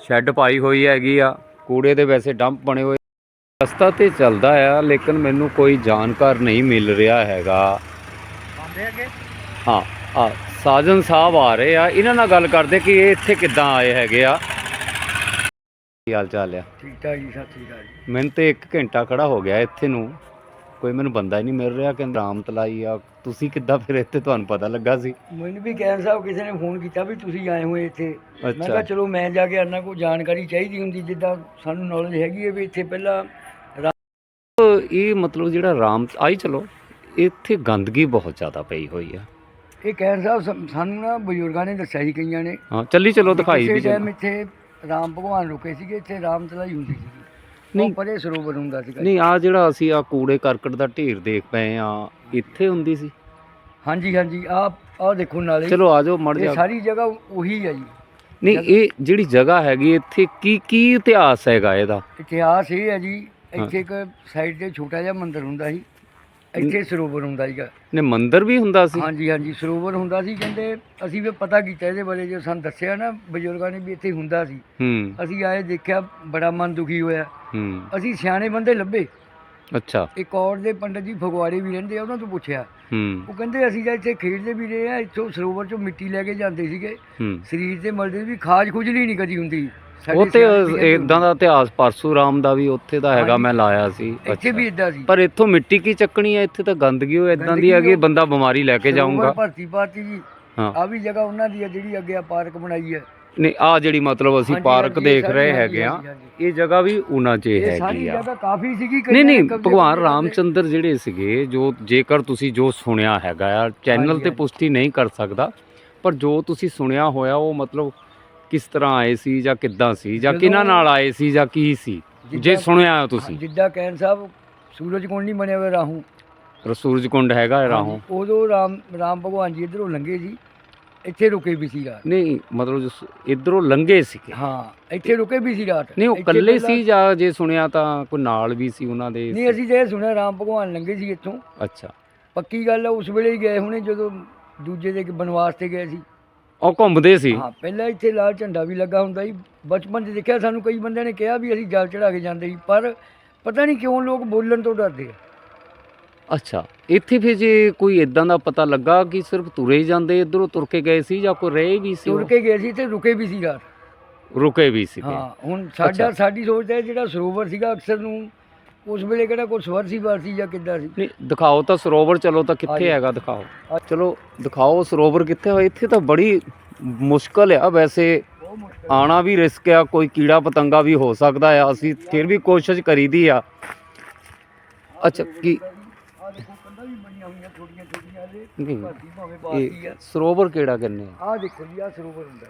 ਸ਼ੈੱਡ ਪਾਈ ਹੋਈ ਹੈਗੀ ਆ। ਕੂੜੇ ਦੇ ਵੈਸੇ ਡੰਪ ਬਣੇ ਹੋਏ ਰਸਤਾ ਤੇ ਚੱਲਦਾ ਆ ਲੇਕਿਨ ਮੈਨੂੰ ਕੋਈ ਜਾਣਕਾਰ ਨਹੀਂ ਮਿਲ ਰਿਹਾ ਹੈਗਾ। ਹਾਂ ਆ ਸਾਜਨ ਸਾਹਿਬ ਆ ਰਹੇ ਆ। ਇਹਨਾਂ ਨਾਲ ਗੱਲ ਕਰਦੇ ਕਿ ਇਹ ਇੱਥੇ ਕਿੱਦਾਂ ਆਏ ਹੈਗੇ ਆ। ਕੀ ਹਾਲ ਚਾਲ ਆ? ਠੀਕ ਠਾਕ ਜੀ ਸਤਿ ਸ਼੍ਰੀ ਅਕਾਲ ਜੀ। ਮੈਨੂੰ ਤੇ 1 ਘੰਟਾ ਖੜਾ ਹੋ ਗਿਆ ਇੱਥੇ ਨੂੰ। ਕੋਈ ਮੈਨੂੰ ਬੰਦਾ ਹੀ ਨਹੀਂ ਮਿਲ ਰਿਹਾ ਕਹਿੰਦਾ ਰਾਮ ਤਲਾਈ ਆ। ਤੁਸੀਂ ਕਿੱਦਾਂ ਫਿਰ ਇੱਥੇ ਤੁਹਾਨੂੰ ਪਤਾ ਲੱਗਾ ਸੀ? ਮੈਨੂੰ ਵੀ ਕੈਨ ਸਾਹਿਬ ਕਿਸੇ ਨੇ ਫੋਨ ਕੀਤਾ ਵੀ ਤੁਸੀਂ ਆਏ ਹੋਏ ਇੱਥੇ। ਮੈਂ ਕਿਹਾ ਚਲੋ ਮੈਂ ਜਾ ਕੇ ਇਹਨਾਂ ਕੋਲ ਜਾਣਕਾਰੀ ਚਾਹੀਦੀ ਹੁੰਦੀ ਜਿੱਦਾਂ ਸਾਨੂੰ ਨੌਲੇਜ ਹੈਗੀ ਹੈ ਵੀ ਇੱਥੇ ਪਹਿਲਾਂ ਇਹ ਮਤਲਬ ਜਿਹੜਾ ਰਾਮ ਆਈ ਚਲੋ ਇੱਥੇ ਗੰਦਗੀ ਬਹੁਤ ਜ਼ਿਆਦਾ ਪਈ ਹੋਈ ਆ। ਇਹ ਕੈਨ ਸਾਹਿਬ ਸਾਨੂੰ ਨਾ ਬਜ਼ੁਰਗਾਂ ਨੇ ਦੱਸਿਆ ਸੀ ਕਈਆਂ ਨੇ। ਹਾਂ ਚੱਲੀ ਚਲੋ ਦਿਖਾਈ ਵੀ ਚਲੋ। ਇੱਥੇ ਰਾਮ ਭਗਵਾਨ ਰੁਕੇ ਸੀਗੇ ਇੱਥੇ ਰਾਮ ਤਲਾਈ ਹੁੰਦੀ ਸੀ। ਨਹੀਂ। ਪਰੇ ਸਰੋਵਰ ਹੁੰਦਾ ਸੀਗਾ। ਨਹੀਂ ਆ ਜਿਹੜਾ ਅਸੀਂ ਆ ਕੂੜੇ ਕਰਕਟ ਦਾ ਢੇਰ ਦੇਖ ਪਏ ਆ ਇੱਥੇ ਹੁੰਦੀ ਸੀ। ਹਾਂਜੀ ਹਾਂਜੀ ਆਹ ਆਹ ਦੇਖੋ ਨਾਲੇ। ਚਲੋ ਆ ਜਾਓ ਮੜ ਇਹ ਜਾ ਸਾਰੀ ਜਗ੍ਹਾ ਉਹੀ ਹੈ ਜੀ। ਨਹੀਂ ਇਹ ਜਿਹੜੀ ਜਗ੍ਹਾ ਹੈਗੀ ਇੱਥੇ ਕੀ ਕੀ ਇਤਿਹਾਸ ਹੈਗਾ ਇਹਦਾ? ਇਤਿਹਾਸ ਇਹ ਹੈ ਜੀ ਇੱਥੇ ਇੱਕ ਸਾਈਡ ਤੇ ਛੋਟਾ ਜਿਹਾ ਮੰਦਿਰ ਹੁੰਦਾ ਸੀ। ਇੱਥੇ ਸਰੋਵਰ ਹੁੰਦਾ ਸੀਗਾ। ਨੇ ਮੰਦਿਰ ਵੀ ਹੁੰਦਾ ਸੀ? ਹਾਂਜੀ ਹਾਂਜੀ ਸਰੋਵਰ ਹੁੰਦਾ ਸੀ। ਕਹਿੰਦੇ ਅਸੀਂ ਵੀ ਪਤਾ ਕੀਤਾ ਇਹਦੇ ਬਾਰੇ ਜੋ ਸਾਨੂੰ ਦੱਸਿਆ ਨਾ ਬਜ਼ੁਰਗਾਂ ਨੇ ਵੀ ਇੱਥੇ ਹੁੰਦਾ ਸੀ। ਹੂੰ। ਅਸੀਂ ਆਏ ਦੇਖਿਆ ਬੜਾ ਮਨ ਦੁਖੀ ਹੋਇਆ। ਹੂੰ। ਅਸੀਂ ਸਿਆਣੇ ਬੰਦੇ ਲੱਭੇ। ਅੱਛਾ। ਇੱਕ ਔਰ ਦੇ ਪੰਡਤ ਜੀ ਫਗਵਾੜੇ ਵੀ ਰਹਿੰਦੇ ਆ ਉਹਨਾਂ ਤੋਂ ਪੁੱਛਿਆ। ਹੂੰ। ਉਹ ਕਹਿੰਦੇ ਅਸੀਂ ਜਦ ਇੱਥੇ ਖੇਡਦੇ ਵੀ ਰਹੇ ਆ ਇੱਥੋਂ ਸਰੋਵਰ ਚੋਂ ਮਿੱਟੀ ਲੈ ਕੇ ਜਾਂਦੇ ਸੀਗੇ। ਹੂੰ। ਸਰੀਰ ਤੇ ਮਲਦੇ ਵੀ ਖਾਜ ਖੁਜਲੀ ਨਹੀਂ ਕਦੀ ਹੁੰਦੀ। ਉੱਥੇ ਇਦਾਂ ਦਾ ਇਤਿਹਾਸ ਪਰਸ਼ੂਰਾਮ ਦਾ ਵੀ ਉੱਥੇ ਦਾ ਹੈਗਾ। ਮੈਂ ਲਾਇਆ ਸੀ। ਇੱਥੇ। ਵੀ ਇਦਾਂ ਸੀ। ਪਰ ਇੱਥੋਂ ਮਿੱਟੀ ਕੀ ਚੱਕਣੀ ਹੈ? ਇੱਥੇ ਤਾਂ ਗੰਦਗੀ ਉਹ ਇਦਾਂ ਦੀ ਹੈਗੀ ਬੰਦਾ ਬਿਮਾਰੀ ਲੈ ਕੇ ਜਾਊਗਾ। ਭਰਤੀ ਪਾਤੀ ਜੀ। ਆ ਵੀ ਜਗ੍ਹਾ ਉਹਨਾਂ ਦੀ ਹੈ ਜਿਹੜੀ ਅੱਗੇ ਆ ਪਾਰਕ ਬਣਾਈ ਹੈ। ਨਹੀਂ ਆ ਜਿਹੜੀ ਮਤਲਬ ਅਸੀਂ ਪਾਰਕ ਦੇਖ ਸਾਰੀ ਰਹੇ ਹੈਗੇ ਆ। ਇਹ ਜਗ੍ਹਾ ਵੀ ਉਹਨਾਂ 'ਚ ਇਹ ਸਾਰੀ ਹੈਗੀ ਆ। ਜਗ੍ਹਾ ਕਾਫੀ ਸੀਗੀ ਨਹੀਂ ਨਹੀਂ ਭਗਵਾਨ ਰਾਮਚੰਦਰ ਜਿਹੜੇ ਸੀਗੇ ਜੋ ਜੇਕਰ ਤੁਸੀਂ ਜੋ ਸੁਣਿਆ ਹੈਗਾ ਆ ਚੈਨਲ ਤੇ। ਪੁਸ਼ਟੀ ਨਹੀਂ ਕਰ ਸਕਦਾ ਪਰ ਜੋ ਤੁਸੀਂ ਸੁਣਿਆ ਹੋਇਆ ਉਹ ਮਤਲਬ ਕਿਸ ਤਰ੍ਹਾਂ ਆਏ ਸੀ ਜਾਂ ਕਿੱਦਾਂ ਸੀ ਜਾਂ ਕਿਹਨਾਂ ਨਾਲ ਆਏ ਸੀ ਜਾਂ ਕੀ ਸੀ? ਜੇ ਸੁਣਿਆ ਹੈ ਤੁਸੀਂ। ਜਿੱਦਾਂ ਕਹਿਣ ਸਾਹਿਬ ਸੂਰਜ ਕੁੰਡ ਨਹੀਂ ਬਣਿਆ ਹੋਇਆ ਰਾਹੂ। ਸੂਰਜ ਕੁੰਡ ਹੈਗਾ ਹੈ ਰਾਹੋਂ। ਉਦੋਂ ਰਾਮ ਰਾਮ ਭਗਵਾਨ ਜੀ ਇਧਰੋਂ ਲੰਘੇ ਸੀ ਇੱਥੇ ਰੁਕੇ ਵੀ ਸੀ ਰਾਤ। ਨਹੀਂ ਮਤਲਬ ਇਧਰੋਂ ਲੰਘੇ ਸੀਗੇ। ਹਾਂ ਇੱਥੇ ਰੁਕੇ ਵੀ ਸੀ ਰਾਤ। ਨਹੀਂ ਉਹ ਇਕੱਲੇ ਸੀ ਜਾਂ ਜੇ ਸੁਣਿਆ ਤਾਂ ਕੋਈ ਨਾਲ ਵੀ ਸੀ ਉਹਨਾਂ ਦੇ ਨਹੀਂ ਅਸੀਂ ਇਹ ਸੁਣਿਆ ਰਾਮ ਭਗਵਾਨ ਲੰਘੇ ਸੀ ਇੱਥੋਂ। ਅੱਛਾ। ਪੱਕੀ ਗੱਲ ਆ ਉਸ ਵੇਲੇ ਹੀ ਗਏ ਹੁਣੇ ਜਦੋਂ ਦੂਜੇ ਦੇ ਬਨਵਾਸ ਤੇ ਗਏ ਸੀ। ਉਹ ਘੁੰਮਦੇ ਸੀ। ਹਾਂ ਪਹਿਲਾਂ ਇੱਥੇ ਲਾਲ ਝੰਡਾ ਵੀ ਲੱਗਾ ਹੁੰਦਾ ਸੀ। ਬਚਪਨ 'ਚ ਦੇਖਿਆ ਸਾਨੂੰ ਕਈ ਬੰਦਿਆਂ ਨੇ ਕਿਹਾ ਵੀ ਅਸੀਂ ਜਲ ਚੜਾ ਕੇ ਜਾਂਦੇ ਸੀ ਪਰ ਪਤਾ ਨਹੀਂ ਕਿਉਂ ਲੋਕ ਬੋਲਣ ਤੋਂ ਡਰਦੇ ਆ। ਅੱਛਾ ਇੱਥੇ ਫਿਰ ਜੇ ਕੋਈ ਇਦਾਂ ਦਾ ਪਤਾ ਲੱਗਾ ਕਿ ਸਿਰਫ ਤੁਰੇ ਹੀ ਜਾਂਦੇ ਇਧਰੋਂ ਤੁਰ ਕੇ ਗਏ ਸੀ ਜਾਂ ਕੋਈ ਰਹੇ ਵੀ ਸੀ ਤੁਰ? ਕੇ ਗਏ ਸੀ ਤੇ ਰੁਕੇ ਵੀ ਸੀ ਰਾਤ ਰੁਕੇ ਵੀ ਸੀਗੇ। ਹਾਂ ਹੁਣ ਸਾਡਾ। ਸਾਡੀ ਸੋਚ ਹੈ ਜਿਹੜਾ ਸਰੋਵਰ ਸੀਗਾ ਅਕਸਰ ਨੂੰ ਉਸ ਵੇਲੇ ਕਿਹੜਾ ਕੋਈ ਸਵਰ ਸੀ ਸੀ ਜਾਂ ਕਿੱਦਾਂ ਸੀ? ਨਹੀਂ ਦਿਖਾਓ ਤਾਂ ਸਰੋਵਰ ਚਲੋ ਤਾਂ। ਕਿੱਥੇ ਹੈਗਾ ਦਿਖਾਓ। ਚਲੋ ਦਿਖਾਓ ਸਰੋਵਰ ਕਿੱਥੇ ਹੋਇਆ। ਇੱਥੇ ਤਾਂ ਬੜੀ ਮੁਸ਼ਕਲ ਆ ਵੈਸੇ। ਆਣਾ ਵੀ ਰਿਸਕ ਆ ਕੋਈ ਕੀੜਾ ਪਤੰਗਾ ਵੀ ਹੋ ਸਕਦਾ ਆ। ਅਸੀਂ ਫਿਰ ਵੀ ਕੋਸ਼ਿਸ਼ ਕਰੀਦੀ ਆ। ਅੱਛਾ ਕੀ? ਇਹ ਸਰੋਵਰ ਕਿਹੜਾ ਕਹਿੰਦੇ ਆ? ਆ ਦੇਖੋ ਜੀ ਆ ਸਰੋਵਰ ਹੁੰਦਾ।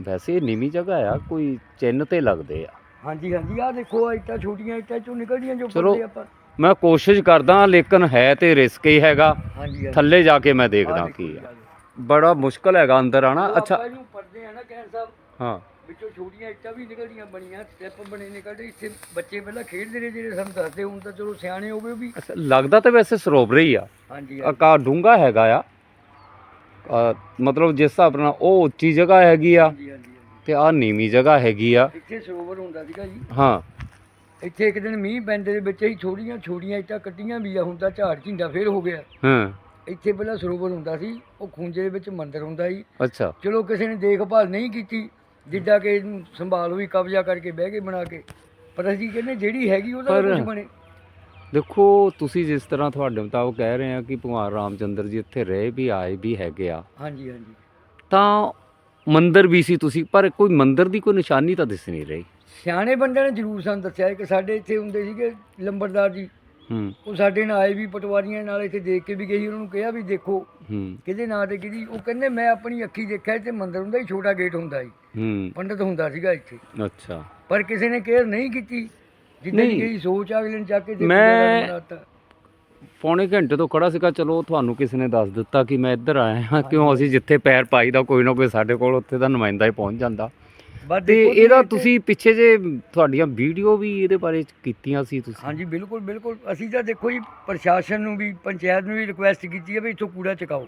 ਵੈਸੇ ਨੀਵੀਂ ਜਗ੍ਹਾ ਆ ਕੋਈ ਚਿੰਨ ਤੇ ਲੱਗਦੇ ਆ। ਹਾਂਜੀ ਹਾਂਜੀ ਆ ਦੇਖੋ ਆ ਇੱਟਾਂ ਛੋਟੀਆਂ ਇੱਟਾਂ ਚੋਂ ਨਿਕਲਦੀਆਂ ਜੋ ਚਲੋ। ਪੜਦੇ ਆਪਾਂ ਮੈਂ ਕੋਸ਼ਿਸ਼ ਕਰਦਾ ਲੇਕਿਨ ਹੈ ਤੇ ਰਿਸਕ ਹੀ ਹੈਗਾ। ਹਾਂਜੀ ਹਾਂਜੀ। ਥੱਲੇ ਜਾ ਕੇ ਮੈਂ ਦੇਖਦਾ ਦੇਖੋ ਕੀ ਆ। ਬੜਾ ਮੁਸ਼ਕਲ ਹੈਗਾ ਅੰਦਰ ਆਣਾ। ਅੱਛਾ। ਆਪਾਂ ਇਹਨੂੰ ਪੜਦੇ ਆ ਨਾ ਕਹਿਣ ਸਾਹਿਬ। ਹਾਂ। ਵਿੱਚੋਂ ਛੋਟੀਆਂ ਇੱਟਾਂ ਵੀ ਨਿਕਲਦੀਆਂ ਬਣੀਆਂ ਸਟੈਪ ਬਣੇ ਨਿਕਲਦੇ ਇੱਥੇ ਬੱਚੇ ਪਹਿਲਾਂ ਖੇਡਦੇ ਰਹੇ ਜਿਹੜੇ ਸਾਨੂੰ ਦੱਸਦੇ ਹੁਣ ਤਾਂ ਚਲੋ ਸਿਆਣੇ ਹੋ ਗਏ ਉਹ ਵੀ। ਅੱਛਾ ਲੱਗਦਾ ਤਾਂ ਵੈਸੇ ਸਰੋਵਰ ਹੀ ਆ ਹਾਂਜੀ। ਡੂੰਗਾ ਹੈਗਾ ਆ। ਮਤਲਬ ਜਿਸ ਹਿਸਾਬ ਨਾਲ ਉਹ ਉੱਚੀ ਜਗ੍ਹਾ ਹੈਗੀ ਆ। ਹਾਂਜੀ ਹਾਂਜੀ ਹਾਂਜੀ। ਤੇ ਆ ਨੀਵੀਂ ਜਗ੍ਹਾ ਹੈਗੀ ਆ। ਇੱਥੇ ਸਰੋਵਰ ਹੁੰਦਾ ਸੀਗਾ ਜੀ। ਹਾਂ। ਇੱਥੇ ਇੱਕ ਦਿਨ ਮੀਂਹ ਪੈਂਦੇ ਦੇ ਵਿੱਚ ਹੀ ਛੋਟੀਆਂ ਛੋਟੀਆਂ ਇੱਟਾਂ ਕੱਟੀਆਂ ਵੀ ਆ ਹੁਣ ਤਾਂ ਝਾੜ ਝਿੰਡਾ ਫੇਰ ਹੋ ਗਿਆ। ਹਾਂ। ਇੱਥੇ ਪਹਿਲਾਂ ਸਰੋਵਰ ਹੁੰਦਾ ਸੀ ਉਹ ਖੂੰਜੇ ਦੇ ਵਿੱਚ ਮੰਦਿਰ ਹੁੰਦਾ ਸੀ। ਅੱਛਾ। ਚਲੋ ਕਿਸੇ ਨੇ ਦੇਖਭਾਲ ਨਹੀਂ ਕੀਤੀ ਜਿੱਦਾਂ ਕਿ ਇਹਨੂੰ ਸੰਭਾਲ ਹੋਈ ਕਬਜ਼ਾ ਕਰਕੇ ਬਹਿ ਕੇ ਬਣਾ ਕੇ। ਪਰ ਅਸੀਂ ਕਹਿੰਦੇ ਜਿਹੜੀ ਹੈਗੀ ਉਹਦਾ ਪਰ- ਕੁਝ ਬਣੇ। ਦੇਖੋ ਤੁਸੀਂ ਜਿਸ ਤਰ੍ਹਾਂ ਤੁਹਾਡੇ ਮੁਤਾਬਕ ਕਹਿ ਰਹੇ ਆ ਕਿ ਭਗਵਾਨ ਰਾਮਚੰਦਰ ਜੀ ਇੱਥੇ ਰਹੇ ਵੀ ਆਏ ਵੀ ਹੈਗੇ ਆ। ਹਾਂਜੀ ਹਾਂਜੀ। ਤਾਂ ਮੰਦਿਰ ਵੀ ਸੀ ਤੁਸੀਂ ਪਰ ਕੋਈ ਮੰਦਿਰ ਦੀ ਕੋਈ ਨਿਸ਼ਾਨੀ ਤਾਂ ਦਿਸ ਨਹੀਂ ਰਹੀ। ਸਿਆਣੇ ਬੰਦਿਆਂ ਨੇ ਜ਼ਰੂਰ ਸਾਨੂੰ ਦੱਸਿਆ ਕਿ ਸਾਡੇ ਇੱਥੇ ਹੁੰਦੇ ਸੀਗੇ ਲੰਬੜਦਾਰ ਜੀ। ਹੂੰ। ਉਹ ਸਾਡੇ ਨਾਲ ਆਏ ਵੀ ਪਟਵਾਰੀਆਂ ਨਾਲ ਇੱਥੇ ਦੇਖ ਕੇ ਵੀ ਗਏ ਸੀ ਉਹਨਾਂ ਨੂੰ ਕਿਹਾ ਵੀ ਦੇਖੋ ਹੂੰ। ਕਿਹਦੇ ਨਾਂ ਤੇ ਕਿਹਦੀ ਉਹ ਕਹਿੰਦੇ ਮੈਂ ਆਪਣੀ ਅੱਖੀ ਦੇਖਿਆ ਇੱਥੇ ਮੰਦਿਰ ਹੁੰਦਾ ਸੀ ਛੋਟਾ ਗੇਟ ਹੁੰਦਾ ਸੀ। ਹੂੰ। ਪੰਡਤ ਹੁੰਦਾ ਸੀਗਾ ਇੱਥੇ। ਅੱਛਾ। ਪਰ ਕਿਸੇ ਨੇ ਕੇਅਰ ਨਹੀਂ ਕੀਤੀ ਜਿੱਦਾਂ ਨਹੀਂ। ਸੋਚ ਅਗਲੇ ਨੇ ਚੱਕ ਕੇ ਤੇ ਮੈਂ- ਬਣਾਤਾ। ਪੌਣੇ ਘੰਟੇ ਤੋਂ ਖੜਾ ਸੀਗਾ ਚਲੋ ਤੁਹਾਨੂੰ ਕਿਸੇ ਨੇ ਦੱਸ ਦਿੱਤਾ ਕਿ ਮੈਂ ਇੱਧਰ ਆਇਆ ਹਾਂ ਕਿਉਂ ਅਸੀਂ ਜਿੱਥੇ ਪੈਰ ਪਾਈਦਾ ਕੋਈ ਨਾ ਕੋਈ ਸਾਡੇ ਕੋਲ ਉੱਥੇ ਦਾ ਨੁਮਾਇੰਦਾ ਹੀ ਪਹੁੰਚ ਜਾਂਦਾ। ਤੇ ਇਹਦਾ ਤੁਸੀਂ ਪਿੱਛੇ ਜੇ ਤੁਹਾਡੀਆਂ ਵੀਡੀਓ ਵੀ ਇਹਦੇ ਬਾਰੇ ਕੀਤੀਆਂ ਸੀ ਤੁਸੀਂ? ਹਾਂਜੀ ਬਿਲਕੁਲ ਬਿਲਕੁਲ। ਅਸੀਂ ਤਾਂ ਦੇਖੋ ਜੀ ਪ੍ਰਸ਼ਾਸਨ ਨੂੰ ਵੀ ਪੰਚਾਇਤ ਨੂੰ ਵੀ ਰਿਕੁਐਸਟ ਕੀਤੀ ਹੈ ਵੀ ਇੱਥੋਂ ਕੂੜਾ ਚਕਾਓ।